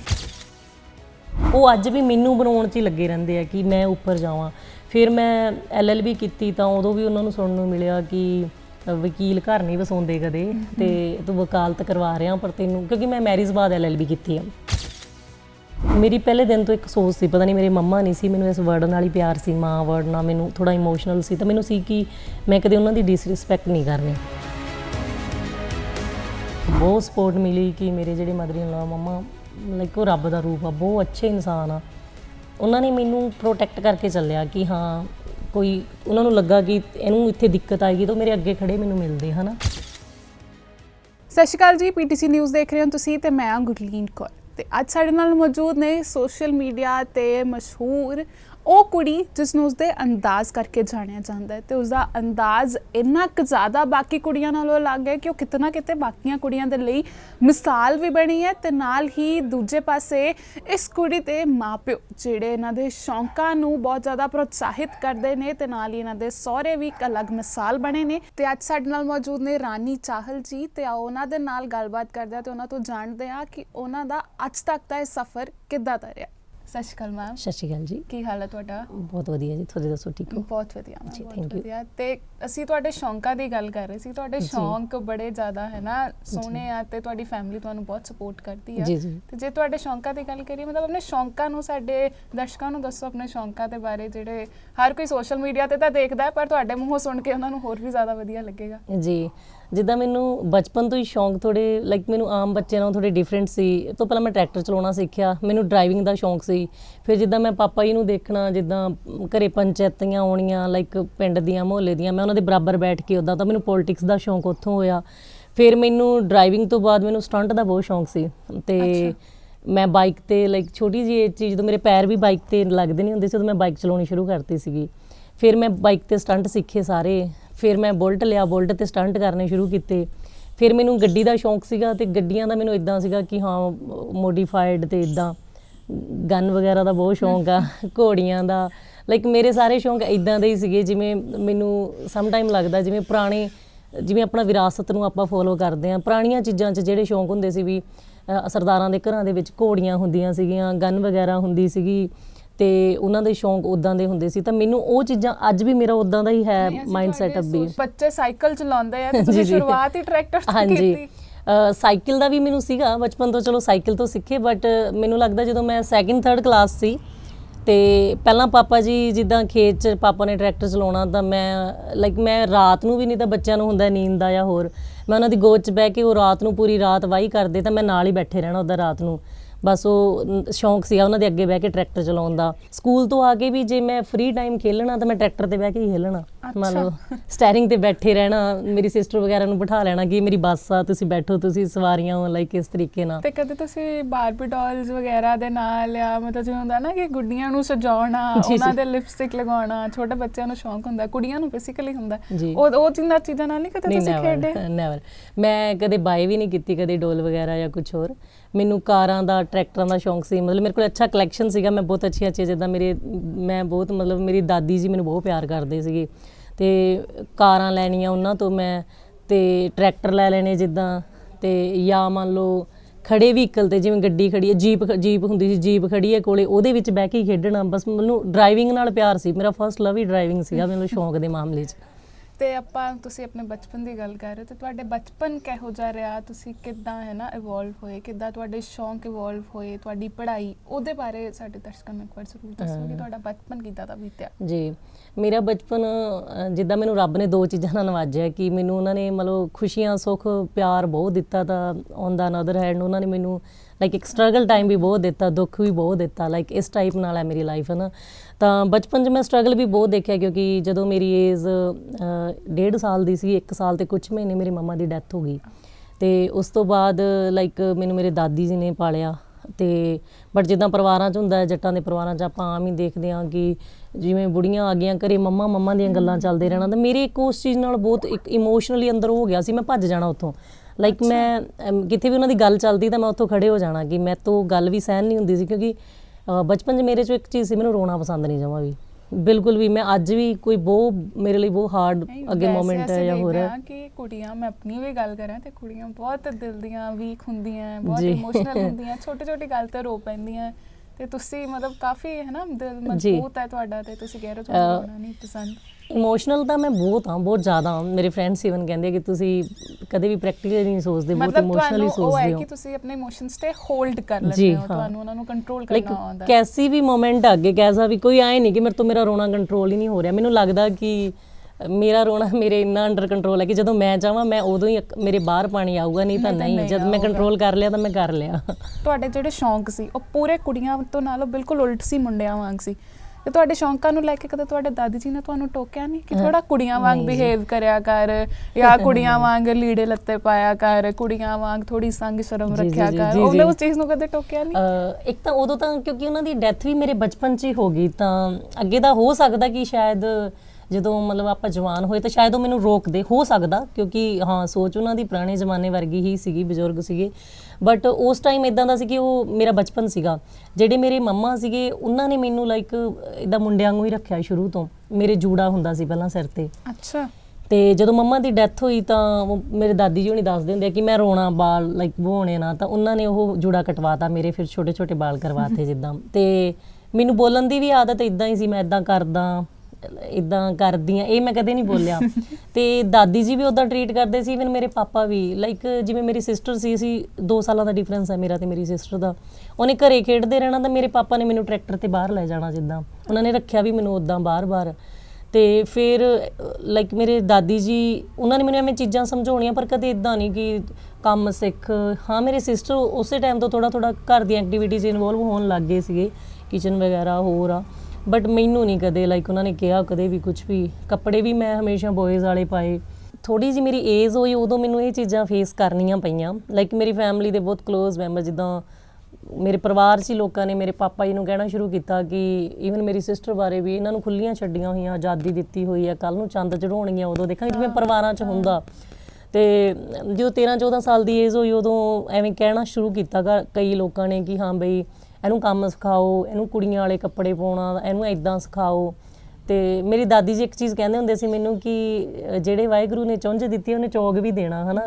ਉਹ ਅੱਜ ਵੀ ਮੈਨੂੰ ਬਣਾਉਣ 'ਚ ਹੀ ਲੱਗੇ ਰਹਿੰਦੇ ਆ ਕਿ ਮੈਂ ਉੱਪਰ ਜਾਵਾਂ। ਫਿਰ ਮੈਂ ਐਲਐਲਬੀ ਕੀਤੀ ਤਾਂ ਉਦੋਂ ਵੀ ਉਹਨਾਂ ਨੂੰ ਸੁਣਨ ਨੂੰ ਮਿਲਿਆ ਕਿ ਵਕੀਲ ਘਰ ਨਹੀਂ ਵਸਾਉਂਦੇ ਕਦੇ ਤੇ ਤੂੰ ਵਕਾਲਤ ਕਰਵਾ ਰਿਹਾ ਪਰ ਤੈਨੂੰ, ਕਿਉਂਕਿ ਮੈਂ ਮੈਰਿਜ ਬਾਅਦ ਐਲਐਲਬੀ ਕੀਤੀ ਆ। ਮੇਰੀ ਪਹਿਲੇ ਦਿਨ ਤੋਂ ਇੱਕ ਸੋਚ ਸੀ, ਪਤਾ ਨਹੀਂ ਮੇਰੇ ਮੰਮਾ ਨਹੀਂ ਸੀ, ਮੈਨੂੰ ਇਸ ਵਰਡ ਨਾਲ ਹੀ ਪਿਆਰ ਸੀ, ਮਾਂ ਵਰਡ ਨਾਲ ਮੈਨੂੰ ਥੋੜਾ ਇਮੋਸ਼ਨਲ ਸੀ ਤਾਂ ਮੈਨੂੰ ਸੀ ਕਿ ਮੈਂ ਕਦੇ ਉਹਨਾਂ ਦੀ ਡਿਸਰਿਸਪੈਕਟ ਨਹੀਂ ਕਰਨੀ। ਬਹੁਤ ਸਪੋਰਟ ਮਿਲੀ ਕਿ ਮੇਰੇ ਜਿਹੜੇ ਮਦਰ ਇਨ ਲਾ ਮੰਮਾ ਲਾਈਕ ਉਹ ਰੱਬ ਦਾ ਰੂਪ ਆ, ਬਹੁਤ ਅੱਛੇ ਇਨਸਾਨ ਆ। ਉਹਨਾਂ ਨੇ ਮੈਨੂੰ ਪ੍ਰੋਟੈਕਟ ਕਰਕੇ ਚੱਲਿਆ ਕਿ ਹਾਂ, ਕੋਈ ਉਹਨਾਂ ਨੂੰ ਲੱਗਾ ਕਿ ਇਹਨੂੰ ਇੱਥੇ ਦਿੱਕਤ ਆਏਗੀ ਤਾਂ ਉਹ ਮੇਰੇ ਅੱਗੇ ਖੜੇ ਮੈਨੂੰ ਮਿਲਦੇ, ਹਨਾ? ਸਤਿ ਸ਼੍ਰੀ ਅਕਾਲ ਜੀ, ਪੀਟੀਸੀ ਨਿਊਜ਼ ਦੇਖ ਰਹੇ ਹੋ ਤੁਸੀਂ ਤੇ ਮੈਂ ਹਾਂ ਗੁਰਲੀਨ ਕੌਰ। ਤੇ ਅੱਜ ਸਾਡੇ ਨਾਲ ਮੌਜੂਦ ਨੇ ਸੋਸ਼ਲ ਮੀਡੀਆ ਤੇ ਮਸ਼ਹੂਰ ਉਹ ਕੁੜੀ ਜਿਸ ਨੂੰ ਉਸਦੇ ਅੰਦਾਜ਼ ਕਰਕੇ ਜਾਣਿਆ ਜਾਂਦਾ ਹੈ ਤੇ ਉਸਦਾ ਅੰਦਾਜ਼ ਇੰਨਾ ਕੁ ਜ਼ਿਆਦਾ ਬਾਕੀ ਕੁੜੀਆਂ ਨਾਲੋਂ ਅਲੱਗ ਹੈ ਕਿ ਉਹ ਕਿਤਨਾ ਕਿਤੇ ਬਾਕੀਆਂ ਕੁੜੀਆਂ ਦੇ ਲਈ ਮਿਸਾਲ ਵੀ ਬਣੀ ਹੈ ਤੇ ਨਾਲ ਹੀ ਦੂਜੇ ਪਾਸੇ ਇਸ ਕੁੜੀ ਦੇ ਮਾਪਿਓ ਜਿਹੜੇ ਇਹਨਾਂ ਦੇ ਸ਼ੌਂਕਾਂ ਨੂੰ ਬਹੁਤ ਜ਼ਿਆਦਾ ਪ੍ਰੋਤਸਾਹਿਤ ਕਰਦੇ ਨੇ ਤੇ ਨਾਲ ਹੀ ਇਹਨਾਂ ਦੇ ਸਹੁਰੇ ਵੀ ਇੱਕ ਅਲੱਗ ਮਿਸਾਲ ਬਣੇ ਨੇ। ਤੇ ਅੱਜ ਸਾਡੇ ਨਾਲ ਮੌਜੂਦ ਨੇ ਰਾਨੀ ਚਾਹਲ ਜੀ ਤੇ ਆਓ ਉਹਨਾਂ ਦੇ ਨਾਲ ਗੱਲਬਾਤ ਕਰਦੇ ਆ ਤੇ ਉਹਨਾਂ ਤੋਂ ਜਾਣਦੇ ਆ ਕਿ ਉਹਨਾਂ ਦਾ ਅੱਜ ਤੱਕ ਦਾ ਇਹ ਸਫ਼ਰ ਕਿੱਦਾਂ ਦਾ ਰਿਹਾ। ਸਤਿ ਸ਼੍ਰੀ ਅਕਾਲ ਮੈਮ ਸਤਿ ਸ਼੍ਰੀ ਅਕਾਲ ਜੀ। ਕੀ ਹਾਲ ਹੈ ਤੁਹਾਡਾ? ਬਹੁਤ ਵਧੀਆ ਜੀ ਤੁਹਾਡੇ ਦੱਸੋ ਠੀਕ ਹੋ? ਬਹੁਤ ਵਧੀਆ ਮੈਮ ਜੀ. ਵਧੀਆ। ਤੇ ਅਸੀਂ ਤੁਹਾਡੇ ਸ਼ੌਂਕਾਂ ਦੀ ਗੱਲ ਕਰ ਰਹੇ ਸੀ ਤੁਹਾਡੇ। ਸ਼ੌਂਕ ਬੜੇ ਜ਼ਿਆਦਾ ਹੈ ਨਾ ਸੋਹਣੇ ਆ ਤੇ ਤੁਹਾਡੀ ਫੈਮਿਲੀ ਤੁਹਾਨੂੰ ਬਹੁਤ ਸਪੋਰਟ ਕਰਦੀ ਆ। ਤੇ ਜੇ ਤੁਹਾਡੇ ਸ਼ੌਂਕਾਂ ਦੀ ਗੱਲ ਕਰੀਏ ਮਤਲਬ ਆਪਣੇ ਸ਼ੌਂਕਾਂ ਨੂੰ ਸਾਡੇ ਦਰਸ਼ਕਾਂ ਨੂੰ ਦੱਸੋ ਆਪਣੇ ਸ਼ੌਂਕਾਂ ਦੇ ਬਾਰੇ ਜਿਹੜੇ ਹਰ ਕੋਈ ਸੋਸ਼ਲ ਮੀਡੀਆ ਤੇ ਤਾਂ ਦੇਖਦਾ ਹੈ ਪਰ ਤੁਹਾਡੇ ਮੂੰਹੋਂ ਸੁਣ ਕੇ ਉਹਨਾਂ ਨੂੰ ਹੋਰ ਵੀ ਜ਼ਿਆਦਾ ਵਧੀਆ ਲੱਗੇਗਾ। ਜੀ। ਜਿੱਦਾਂ ਮੈਨੂੰ ਬਚਪਨ ਤੋਂ ਹੀ ਸ਼ੌਂਕ ਥੋੜੇ ਲਾਈਕ ਮੈਨੂੰ ਆਮ ਬੱਚਿਆਂ ਨਾਲੋਂ ਥੋੜੇ ਡਿਫਰੈਂਟ ਸੀ। ਇਹ ਤੋਂ ਪਹਿਲਾਂ ਮੈਂ ਟਰੈਕਟਰ ਚਲਾਉਣਾ ਸਿੱਖਿਆ ਮੈਨੂੰ ਡਰਾਈਵਿੰਗ ਦਾ ਸ਼ੌਂਕ ਸੀ। ਫਿਰ ਜਿੱਦਾਂ ਮੈਂ ਪਾਪਾ ਜੀ ਨੂੰ ਦੇਖਣਾ ਜਿੱਦਾਂ ਘਰੇ ਪੰਚਾਇਤਾਂ ਆਉਣੀਆਂ ਲਾਈਕ ਪਿੰਡ ਦੀਆਂ ਮੁਹੱਲੇ ਦੀਆਂ ਮੈਂ ਉਹਨਾਂ ਦੇ ਬਰਾਬਰ ਬੈਠ ਕੇ ਉਦਾਂ ਤਾਂ ਮੈਨੂੰ ਪੋਲਿਟਿਕਸ ਦਾ ਸ਼ੌਂਕ ਉੱਥੋਂ ਹੋਇਆ। ਫਿਰ ਮੈਨੂੰ ਡਰਾਈਵਿੰਗ ਤੋਂ ਬਾਅਦ ਮੈਨੂੰ ਸਟੰਟ ਦਾ ਬਹੁਤ ਸ਼ੌਂਕ ਸੀ। ਤੇ ਮੈਂ ਬਾਈਕ ਤੇ ਲਾਈਕ ਛੋਟੀ ਜਿਹੀ ਏਜ 'ਚ ਜਦੋਂ ਮੇਰੇ ਪੈਰ ਵੀ ਬਾਈਕ ਤੇ ਲੱਗਦੇ ਨਹੀਂ ਹੁੰਦੇ ਸੀ ਉਦੋਂ ਮੈਂ ਬਾਈਕ ਚਲਾਉਣੀ ਸ਼ੁਰੂ ਕਰਤੀ ਸੀਗੀ। ਫਿਰ ਮੈਂ ਬਾਈਕ ਤੇ ਸਟੰਟ ਸਿੱਖੇ ਸਾਰੇ। ਫਿਰ ਮੈਂ ਬੁਲਟ ਲਿਆ ਬੁਲਟ ਤੇ ਸਟੰਟ ਕਰਨੇ ਸ਼ੁਰੂ ਕੀਤੇ। ਫਿਰ ਮੈਨੂੰ ਗੱਡੀ ਦਾ ਸ਼ੌਂਕ ਸੀਗਾ ਤੇ ਗੱਡੀਆਂ ਦਾ ਮੈਨੂੰ ਇਦਾਂ ਸੀਗਾ ਕਿ ਹਾਂ ਮੋਡੀਫਾਈਡ ਤੇ ਇਦਾਂ ਗਨ ਵਗੈਰਾ ਦਾ ਬਹੁਤ ਸ਼ੌਂਕ ਆ [LAUGHS] ਘੋੜੀਆਂ ਦਾ। ਲਾਈਕ ਮੇਰੇ ਸਾਰੇ ਸ਼ੌਂਕ ਇਦਾਂ ਦੇ ਹੀ ਸੀਗੇ ਜਿਵੇਂ ਮੈਨੂੰ ਸਮ ਟਾਈਮ ਲੱਗਦਾ ਜਿਵੇਂ ਪੁਰਾਣੇ ਜਿਵੇਂ ਆਪਣਾ ਵਿਰਾਸਤ ਨੂੰ ਆਪਾਂ ਫੋਲੋ ਕਰਦੇ ਆ ਪੁਰਾਣੀਆਂ ਚੀਜ਼ਾਂ 'ਚ ਜਿਹੜੇ ਸ਼ੌਂਕ ਹੁੰਦੇ ਸੀ ਵੀ ਸਰਦਾਰਾਂ ਦੇ ਘਰਾਂ ਦੇ ਵਿੱਚ ਘੋੜੀਆਂ ਹੁੰਦੀਆਂ ਸੀਗੀਆਂ ਗਨ ਵਗੈਰਾ ਹੁੰਦੀ ਸੀਗੀ। ਤੇ ਉਹਨਾਂ ਦੇ ਸ਼ੌਂਕ ਉਦਾਂ ਦੇ ਹੁੰਦੇ ਸੀ ਤਾਂ ਮੈਨੂੰ ਉਹ ਚੀਜ਼ਾਂ ਅੱਜ ਵੀ ਮੇਰਾ ਉਦਾਂ ਦਾ ਹੀ ਹੈ ਮਾਈਂਡ ਸੈਟਅਪ ਵੀ। ਬੱਚੇ ਸਾਈਕਲ ਚਲਾਉਂਦੇ ਆ [LAUGHS] ਤੁਸੀਂ। ਸ਼ੁਰੂਆਤ ਹੀ ਟਰੈਕਟਰ ਤੋਂ ਕੀਤੀ। ਸਾਈਕਲ ਦਾ ਵੀ ਮੈਨੂੰ ਸੀਗਾ ਬਚਪਨ ਤੋਂ ਚਲੋ ਸਾਈਕਲ ਤੋਂ ਸਿੱਖੇ ਬਟ ਮੈਨੂੰ ਲੱਗਦਾ ਜਦੋਂ ਮੈਂ ਸੈਕਿੰਡ ਥਰਡ ਕਲਾਸ ਸੀ ਤੇ ਪਹਿਲਾਂ ਪਾਪਾ ਜੀ ਜਿੱਦਾਂ ਖੇਤ 'ਚ ਪਾਪਾ ਨੇ ਟਰੈਕਟਰ ਚਲਾਉਣਾ ਤਾਂ ਮੈਂ ਲਾਈਕ ਮੈਂ ਰਾਤ ਨੂੰ ਵੀ ਨਹੀਂ ਤਾਂ ਬੱਚਿਆਂ ਨੂੰ ਹੁੰਦਾ ਨੀਂਦ ਆ ਜਾਂ ਹੋਰ ਮੈਂ ਉਹਨਾਂ ਦੀ ਗੋਦ 'ਚ ਬਹਿ ਕੇ ਉਹ ਰਾਤ ਨੂੰ ਪੂਰੀ ਰਾਤ ਵਾਹੀ ਕਰਦੇ ਤਾਂ ਮੈਂ ਨਾਲ ਹੀ ਬੈਠੇ ਰਹਿਣਾ ਉਹਦਾ ਰਾਤ ਨੂੰ। ਬਸ ਉਹ ਸ਼ੌਂਕ ਸੀਗਾ ਉਹਨਾਂ ਦੇ ਅੱਗੇ ਬਹਿ ਕੇ ਟਰੈਕਟਰ ਚਲਾਉਣ ਦਾ। ਸਕੂਲ ਤੋਂ ਆ ਕੇ ਵੀ ਜੇ ਮੈਂ ਫ੍ਰੀ ਟਾਈਮ ਖੇਲਣਾ ਤਾਂ ਮੈਂ ਟਰੈਕਟਰ ਤੇ ਬਹਿ ਕੇ ਹੀ ਖੇਲਣਾ। ਮੰਨ ਲਓ ਸਟੈਰਿੰਗ ਤੇ ਬੈਠੇ ਰਹਿਣਾ ਮੇਰੀ ਸਿਸਟਰ ਵਗੈਰਾ ਨੂੰ ਬਿਠਾ ਲੈਣਾ ਕਿ ਮੇਰੀ ਬੱਸ ਆ ਤੁਸੀਂ ਬੈਠੋ ਤੁਸੀਂ ਸਵਾਰੀਆਂ ਹੋ ਲਾਈਕ ਇਸ ਤਰੀਕੇ ਨਾਲ। ਤੇ ਕਦੇ ਤੁਸੀਂ ਬਾਰਬੀ ਡਾਲਸ ਵਗੈਰਾ ਦੇ ਨਾਲ ਜਾਂ ਮਤਲਬ ਜਿਵੇਂ ਹੁੰਦਾ ਨਾ ਕਿ ਗੁੱਡੀਆਂ ਨੂੰ ਸਜਾਉਣਾ ਉਹਨਾਂ। ਦੇ ਲਿਪਸਟਿਕ ਲਗਾਉਣਾ ਛੋਟੇ ਬੱਚਿਆਂ ਨੂੰ ਸ਼ੌਂਕ ਹੁੰਦਾ ਕੁੜੀਆਂ ਨੂੰ ਬੇਸਿਕਲੀ ਹੁੰਦਾ। ਉਹ ਉਹ ਚੀਜ਼ਾਂ ਚੀਜ਼ਾਂ ਨਾਲ ਨਹੀਂ ਕਦੇ ਤੁਸੀਂ ਖੇਡੇ? ਨੈਵਰ ਮੈਂ ਕਦੇ ਬਾਈ ਵੀ ਨਹੀਂ ਕੀਤੀ ਕਦੇ ਡੋਲ ਵਗੈਰਾ ਜਾਂ ਕੁਝ ਹੋਰ। ਮੈਨੂੰ ਕਾਰਾਂ ਦਾ ਟਰੈਕਟਰਾਂ ਦਾ ਸ਼ੌਂਕ ਸੀ। ਮਤਲਬ ਮੇਰੇ ਕੋਲ ਅੱਛਾ ਕਲੈਕਸ਼ਨ ਸੀਗਾ ਮੈਂ ਬਹੁਤ ਅੱਛੀਆਂ ਅੱਛੀਆਂ ਜਿੱਦਾਂ ਮੇਰੇ ਮੈਂ ਬਹੁਤ ਮਤਲਬ ਮੇਰੀ ਦਾਦੀ ਜੀ ਮੈਨੂੰ ਬਹੁਤ ਪਿਆਰ ਕਰਦੇ ਸੀਗੇ। ਤੇ ਕਾਰਾਂ ਲੈਣੀਆਂ ਉਹਨਾਂ ਤੋਂ ਮੈਂ ਤੇ ਟਰੈਕਟਰ ਲੈ ਲੈਣੇ ਜਿੱਦਾਂ ਤੇ ਜਾਂ ਮੰਨ ਲਓ ਖੜੇ ਵਹੀਕਲ ਤੇ ਜਿਵੇਂ ਗੱਡੀ ਖੜੀ ਹੈ ਜੀਪ ਜੀਪ ਹੁੰਦੀ ਸੀ ਜੀਪ ਖੜੀ ਹੈ ਕੋਲੇ ਉਹਦੇ ਵਿੱਚ ਬਹਿ ਕੇ ਖੇਡਣਾ। ਬਸ ਮੈਨੂੰ ਡਰਾਈਵਿੰਗ ਨਾਲ ਪਿਆਰ ਸੀ ਮੇਰਾ ਫਰਸਟ ਲਵ ਹੀ ਡਰਾਈਵਿੰਗ ਸੀਗਾ ਮੈਨੂੰ ਸ਼ੌਂਕ ਦੇ ਮਾਮਲੇ 'ਚ। ਤੇ ਆਪਾਂ ਤੁਸੀਂ ਆਪਣੇ ਬਚਪਨ ਦੀ ਗੱਲ ਕਰ ਰਹੇ ਹੋ ਤੇ ਤੁਹਾਡੇ ਬਚਪਨ ਕਿਹੋ ਜਿਹਾ ਰਿਹਾ? ਤੁਸੀਂ ਕਿੱਦਾਂ ਹੈ ਨਾ ਇਵੋਲਵ ਹੋਏ? ਕਿੱਦਾਂ ਤੁਹਾਡੇ ਸ਼ੌਂਕ ਇਵੋਲਵ ਹੋਏ? ਤੁਹਾਡੀ ਪੜ੍ਹਾਈ ਉਹਦੇ ਬਾਰੇ ਸਾਡੇ ਦਰਸ਼ਕਾਂ ਨੂੰ ਇੱਕ ਵਾਰ ਜ਼ਰੂਰ ਦੱਸੋ ਕਿ ਤੁਹਾਡਾ ਬਚਪਨ ਕਿੱਦਾਂ ਦਾ ਬੀਤਿਆ? ਜੀ। ਮੇਰਾ ਬਚਪਨ ਜਿੱਦਾਂ ਮੈਨੂੰ ਰੱਬ ਨੇ ਦੋ ਚੀਜ਼ਾਂ ਨਾਲ ਨਵਾਜਿਆ ਕਿ ਮੈਨੂੰ ਉਹਨਾਂ ਨੇ ਮਤਲਬ ਖੁਸ਼ੀਆਂ, ਸੁੱਖ, ਪਿਆਰ ਬਹੁਤ ਦਿੱਤਾ ਤਾਂ ਔਨ ਦਾ ਅਨਦਰ ਹੈਂਡ ਉਹਨਾਂ ਨੇ ਮੈਨੂੰ ਲਾਈਕ ਇੱਕ ਸਟਰਗਲ ਟਾਈਮ ਵੀ ਬਹੁਤ ਦਿੱਤਾ, ਦੁੱਖ ਵੀ ਬਹੁਤ ਦਿੱਤਾ ਲਾਈਕ ਇਸ ਟਾਈਪ ਨਾਲ ਹੈ ਮੇਰੀ ਲਾਈਫ ਹੈ ਨਾ ਤਾਂ ਬਚਪਨ 'ਚ ਮੈਂ ਸਟਰਗਲ ਵੀ ਬਹੁਤ ਦੇਖਿਆ ਕਿਉਂਕਿ ਜਦੋਂ ਮੇਰੀ ਏਜ ਡੇਢ ਸਾਲ ਦੀ ਸੀ 1 ਸਾਲ ਤੇ ਕੁਝ ਮਹੀਨੇ ਮੇਰੀ ਮੰਮਾ ਦੀ ਡੈਥ ਹੋ ਗਈ। ਤੇ ਉਸ ਤੋਂ ਬਾਅਦ ਲਾਈਕ ਮੈਨੂੰ ਮੇਰੇ ਦਾਦੀ ਜੀ ਨੇ ਪਾਲਿਆ ਤੇ ਬਟ ਜਿੱਦਾਂ ਪਰਿਵਾਰਾਂ 'ਚ ਹੁੰਦਾ ਹੈ, ਜੱਟਾਂ ਦੇ ਪਰਿਵਾਰਾਂ 'ਚ ਆਪਾਂ ਆਮ ਹੀ ਦੇਖਦੇ ਹਾਂ ਕਿ ਜਿਵੇਂ ਬੁੜੀਆਂ ਆ ਗਈਆਂ ਘਰੇ ਮੰਮਾ ਮੰਮਾ ਦੀਆਂ ਗੱਲਾਂ ਚੱਲਦੇ ਰਹਿਣਾ ਤਾਂ ਮੇਰੇ ਇੱਕ ਉਸ ਚੀਜ਼ ਨਾਲ ਬਹੁਤ ਇੱਕ ਇਮੋਸ਼ਨਲੀ ਅੰਦਰ ਹੋ ਗਿਆ ਸੀ ਮੈਂ ਭੱਜ ਜਾਣਾ ਉੱਥੋਂ। ਲਾਈਕ ਮੈਂ ਕਿਤੇ ਵੀ ਉਹਨਾਂ ਦੀ ਗੱਲ ਚੱਲਦੀ ਤਾਂ ਮੈਂ ਉੱਥੋਂ ਖੜੇ ਹੋ ਜਾਣਾ ਕਿ ਮੈਂ ਤੋਂ ਗੱਲ ਵੀ ਸਹਿਨ ਨਹੀਂ ਹੁੰਦੀ ਸੀ ਕਿਉਂਕਿ ਬਚਪਨ 'ਚ ਮੇਰੇ 'ਚ ਇੱਕ ਚੀਜ਼ ਸੀ ਮੈਨੂੰ ਰੋਣਾ ਪਸੰਦ ਨਹੀਂ ਜਮਾ ਵੀ। ਬਿਲਕੁਲ ਵੀ ਮੈਂ ਅੱਜ ਵੀ ਕੋਈ ਬਹੁਤ ਮੇਰੇ ਲਈ ਬਹੁਤ ਹਾਰਡ ਅੱਗੇ ਮੋਮੈਂਟ ਹੈ ਜਾਂ ਹੈ। ਹਾਂ ਕਿ ਕੁੜੀਆਂ ਮੈਂ ਆਪਣੀ ਵੀ ਗੱਲ ਕਰਾਂ ਤੇ ਕੁੜੀਆਂ ਬਹੁਤ ਦਿਲ ਦੀਆਂ ਵੀਕ ਹੁੰਦੀਆਂ ਬਹੁਤ। ਇਮੋਸ਼ਨਲ [LAUGHS] ਹੁੰਦੀਆਂ ਛੋਟੀ ਛੋਟੀ ਗੱਲ ਤੇ ਰੋ ਪੈਂਦੀਆਂ। ਤੇ ਤੁਸੀਂ ਮਤਲਬ ਕਾਫੀ ਹੈ ਨਾ ਦਿਲ। ਮਜ਼ਬੂਤ ਹੈ ਤੁਹਾਡਾ ਤੇ ਤੁਸੀਂ ਕਹਿ ਰਹੇ ਹੋ ਤੁਹਾਨੂੰ ਰੋਣਾ ਨਹੀਂ ਪਸੰਦ ਇਮੋਸ਼ਨਲ ਤਾਂ ਮੈਂ ਬਹੁਤ ਹਾਂ ਬਹੁਤ ਜ਼ਿਆਦਾ ਮੇਰੇ ਫਰੈਂਡਸ ਇਵਨ ਕਹਿੰਦੇ ਕਿ ਤੁਸੀਂ ਕਦੇ ਵੀ ਪ੍ਰੈਕਟੀਕਲੀ ਨਹੀਂ ਸੋਚਦੇ ਬਹੁਤ ਮਤਲਬ ਇਮੋਸ਼ਨਲੀ ਤੁਹਾਨੂੰ ਉਹ ਹੈ ਸੋਚਦੇ ਹੋ ਕਿ ਤੁਸੀਂ ਆਪਣੇ ਇਮੋਸ਼ਨਸ ਤੇ ਹੋਲਡ ਕਰ ਲੈਂਦੇ ਹੋ। ਤੁਹਾਨੂੰ ਉਹਨਾਂ ਨੂੰ ਕੰਟਰੋਲ ਕਰਨਾ ਆਉਂਦਾ ਹੈ। ਕੈਸੀ ਵੀ ਮੋਮੈਂਟ ਅੱਗੇ ਕੈਸਾ ਵੀ ਕੋਈ ਆਏ ਨਹੀਂ ਕਿ ਮੇਰੇ ਤੋਂ ਮੇਰਾ ਰੋਣਾ ਕੰਟਰੋਲ ਹੀ ਨਹੀਂ ਹੋ ਰਿਹਾ ਮੈਨੂੰ ਲੱਗਦਾ ਕਿ ਮੇਰਾ ਰੋਣਾ ਮੇਰੇ ਇੰਨਾ ਅੰਡਰ ਕੰਟਰੋਲ ਹੈ ਕਿ ਜਦੋਂ ਮੈਂ ਚਾਹਾਂ ਮੈਂ ਉਦੋਂ ਹੀ ਇੱਕ- ਮੇਰੇ ਬਾਹਰ ਪਾਣੀ ਆਊਗਾ ਨਹੀਂ ਤਾਂ ਨਹੀਂ ਜਦ ਮੈਂ। ਕੰਟਰੋਲ ਕਰ ਲਿਆ ਤਾਂ ਮੈਂ ਕਰ ਲਿਆ ਤੁਹਾਡੇ ਜਿਹੜੇ ਸ਼ੌਂਕ ਸੀ ਉਹ ਪੂਰੇ ਕੁੜੀਆਂ ਤੋਂ ਨਾਲੋਂ ਬਿਲਕੁਲ ਉਲਟ ਸੀ ਮੁੰਡਿਆਂ ਵਾਂਗ ਸੀ ਤੇ ਤੁਹਾਡੇ ਸ਼ੌਂਕਾਂ ਨੂੰ ਲੈ ਕੇ ਕਦੇ ਤੁਹਾਡੇ ਦਾਦੀ ਜੀ ਨੇ ਤੁਹਾਨੂੰ ਟੋਕਿਆ ਨਹੀਂ ਕਿ ਥੋੜਾ ਕੁੜੀਆਂ ਵਾਂਗ। ਬਿਹੇਵ ਕਰਿਆ ਕਰ ਜਾਂ [LAUGHS] ਕੁੜੀਆਂ ਵਾਂਗ ਲੀੜੇ ਲੱਤੇ ਪਾਇਆ ਕਰ ਕੁੜੀਆਂ ਵਾਂਗ ਥੋੜੀ ਸੰਗ ਸ਼ਰਮ ਜੀ, ਜੀ, ਰੱਖਿਆ ਜੀ, ਕਰ ਜੀ, ਉਹਨੇ ਜੀ। ਉਸ ਚੀਜ਼ ਨੂੰ ਕਦੇ ਟੋਕਿਆ ਨਹੀਂ ਅਹ ਇੱਕ ਤਾਂ ਉਦੋਂ ਤਾਂ ਕਿਉਂਕਿ ਉਹਨਾਂ ਦੀ ਡੈਥ ਵੀ ਮੇਰੇ ਬਚਪਨ 'ਚ ਹੀ ਹੋ ਗਈ ਤਾਂ ਅੱਗੇ ਦਾ ਹੋ ਸਕਦਾ ਕਿ ਸ਼ਾਇਦ ਜਦੋਂ ਮਤਲਬ ਆਪਾਂ ਜਵਾਨ ਹੋਏ ਤਾਂ ਸ਼ਾਇਦ ਉਹ ਮੈਨੂੰ ਰੋਕਦੇ ਹੋ ਸਕਦਾ ਕਿਉਂਕਿ ਹਾਂ ਸੋਚ ਉਹਨਾਂ ਦੀ ਪੁਰਾਣੇ ਜ਼ਮਾਨੇ ਵਰਗੀ ਹੀ ਸੀਗੀ ਬਜ਼ੁਰਗ ਸੀਗੇ। ਬਟ ਉਸ ਟਾਈਮ ਇਦਾਂ ਦਾ ਸੀ ਕਿ ਉਹ ਮੇਰਾ ਬਚਪਨ ਸੀਗਾ। ਜਿਹੜੇ ਮੇਰੇ ਮੰਮਾ ਸੀਗੇ ਉਹਨਾਂ ਨੇ ਮੈਨੂੰ ਲਾਈਕ ਇਦਾਂ ਮੁੰਡਿਆਂ ਵਾਂਗੂ ਹੀ ਰੱਖਿਆ ਸ਼ੁਰੂ ਤੋਂ। ਮੇਰੇ ਜੂੜਾ ਹੁੰਦਾ ਸੀ ਪਹਿਲਾਂ ਸਿਰ ਤੇ। ਅੱਛਾ। ਤੇ ਜਦੋਂ ਮੰਮਾ ਦੀ ਡੈਥ ਹੋਈ ਤਾਂ ਉਹ ਮੇਰੇ ਦਾਦੀ ਜੀ ਹੁਣੀ ਦੱਸਦੇ ਹੁੰਦੇ ਆ ਕਿ ਮੈਂ ਰੋਣਾ ਬਾਲ ਲਾਈਕ ਹੋਣੇ ਨਾ ਤਾਂ ਉਹਨਾਂ ਨੇ ਉਹ ਜੂੜਾ ਕਟਵਾਤਾ ਮੇਰੇ ਫਿਰ ਛੋਟੇ ਛੋਟੇ ਬਾਲ ਕਰਵਾਤੇ ਜਿੱਦਾਂ। ਤੇ ਮੈਨੂੰ ਬੋਲਣ ਦੀ ਵੀ ਆਦਤ ਇਦਾਂ ਹੀ ਸੀ ਮੈਂ ਇਦਾਂ ਕਰਦਾ ਇਦਾਂ ਕਰਦੀ ਆ ਇਹ ਮੈਂ ਕਦੇ ਨਹੀਂ ਬੋਲਿਆ। ਤੇ ਦਾਦੀ ਜੀ ਵੀ ਉਦਾਂ ਟਰੀਟ ਕਰਦੇ ਸੀ ਇਵਨ ਮੇਰੇ ਪਾਪਾ ਵੀ। ਲਾਈਕ ਜਿਵੇਂ ਮੇਰੀ ਸਿਸਟਰ ਸੀ ਸੀ 2 ਸਾਲਾਂ ਦਾ ਡਿਫਰੈਂਸ ਹੈ ਮੇਰਾ ਤੇ ਮੇਰੀ ਸਿਸਟਰ ਦਾ। ਉਹਨੇ ਘਰੇ ਖੇਡਦੇ ਰਹਿਣਾ ਤਾਂ ਮੇਰੇ ਪਾਪਾ ਨੇ ਮੈਨੂੰ ਟਰੈਕਟਰ ਤੇ ਬਾਹਰ ਲੈ ਜਾਣਾ ਜਿੱਦਾਂ। ਉਹਨਾਂ ਨੇ ਰੱਖਿਆ ਵੀ ਮੈਨੂੰ ਉਦਾਂ ਬਾਰ-ਬਾਰ। ਤੇ ਫਿਰ ਲਾਈਕ ਮੇਰੇ ਦਾਦੀ ਜੀ, ਉਹਨਾਂ ਨੇ ਮੈਨੂੰ ਐਵੇਂ ਚੀਜ਼ਾਂ ਸਮਝਾਉਣੀਆਂ, ਪਰ ਕਦੇ ਇਦਾਂ ਨਹੀਂ ਕਿ ਕੰਮ ਸਿੱਖ। ਹਾਂ, ਮੇਰੇ ਸਿਸਟਰ ਉਸੇ ਟਾਈਮ ਤੋਂ ਥੋੜਾ ਥੋੜਾ ਘਰ ਦੀਆਂ ਐਕਟੀਵਿਟੀਜ਼ ਇਨਵੋਲਵ ਹੋਣ ਲੱਗ ਗਏ ਸੀਗੇ ਕਿਚਨ ਵਗੈਰਾ ਹੋਰ ਆ। ਬਟ ਮੈਨੂੰ ਨਹੀਂ ਕਦੇ ਲਾਈਕ ਉਹਨਾਂ ਨੇ ਕਿਹਾ ਕਦੇ ਵੀ ਕੁਝ ਵੀ। ਕੱਪੜੇ ਵੀ ਮੈਂ ਹਮੇਸ਼ਾ ਬੋਏਜ਼ ਵਾਲੇ ਪਾਏ। ਥੋੜੀ ਜੀ ਮੇਰੀ ਏਜ ਹੋਈ ਉਦੋਂ ਮੈਨੂੰ ਇਹ ਚੀਜ਼ਾਂ ਫੇਸ ਕਰਨੀਆਂ ਪਈਆਂ। ਲਾਈਕ ਮੇਰੀ ਫੈਮਿਲੀ ਦੇ ਬਹੁਤ ਕਲੋਜ਼ ਮੈਂਬਰ ਜਿੱਦਾਂ ਮੇਰੇ ਪਰਿਵਾਰ 'ਚ ਹੀ ਲੋਕਾਂ ਨੇ ਮੇਰੇ ਪਾਪਾ ਜੀ ਨੂੰ ਕਹਿਣਾ ਸ਼ੁਰੂ ਕੀਤਾ ਕਿ ਈਵਨ ਮੇਰੀ ਸਿਸਟਰ ਬਾਰੇ ਵੀ ਇਹਨਾਂ ਨੂੰ ਖੁੱਲੀਆਂ ਛੱਡੀਆਂ ਹੋਈਆਂ ਆਜ਼ਾਦੀ ਦਿੱਤੀ ਹੋਈ ਆ ਕੱਲ ਨੂੰ ਚੰਦ ਚੜਾਉਣਗੀਆਂ ਉਦੋਂ ਦੇਖਾਂਗੇ ਜਿਵੇਂ ਪਰਿਵਾਰਾਂ 'ਚ ਹੁੰਦਾ। ਤੇ ਜਦੋਂ 13 14 ਸਾਲ ਦੀ ਏਜ ਹੋਈ ਉਦੋਂ ਐਵੇਂ ਕਹਿਣਾ ਸ਼ੁਰੂ ਕੀਤਾ ਕਈ ਲੋਕਾਂ ਨੇ ਕਿ ਹਾਂ ਬਈ ਇਹਨੂੰ ਕੰਮ ਸਿਖਾਓ, ਇਹਨੂੰ ਕੁੜੀਆਂ ਵਾਲੇ ਕੱਪੜੇ ਪਾਉਣਾ, ਇਹਨੂੰ ਐਦਾਂ ਸਿਖਾਓ। ਤੇ ਮੇਰੀ ਦਾਦੀ ਜੀ ਇੱਕ ਚੀਜ਼ ਕਹਿੰਦੇ ਹੁੰਦੇ ਸੀ ਮੈਨੂੰ ਕਿ ਜਿਹੜੇ ਵਾਹਿਗੁਰੂ ਨੇ ਚੁੰਝ ਦਿੱਤੀ, ਉਹਨੇ ਚੋਗ ਵੀ ਦੇਣਾ, ਹਨਾ?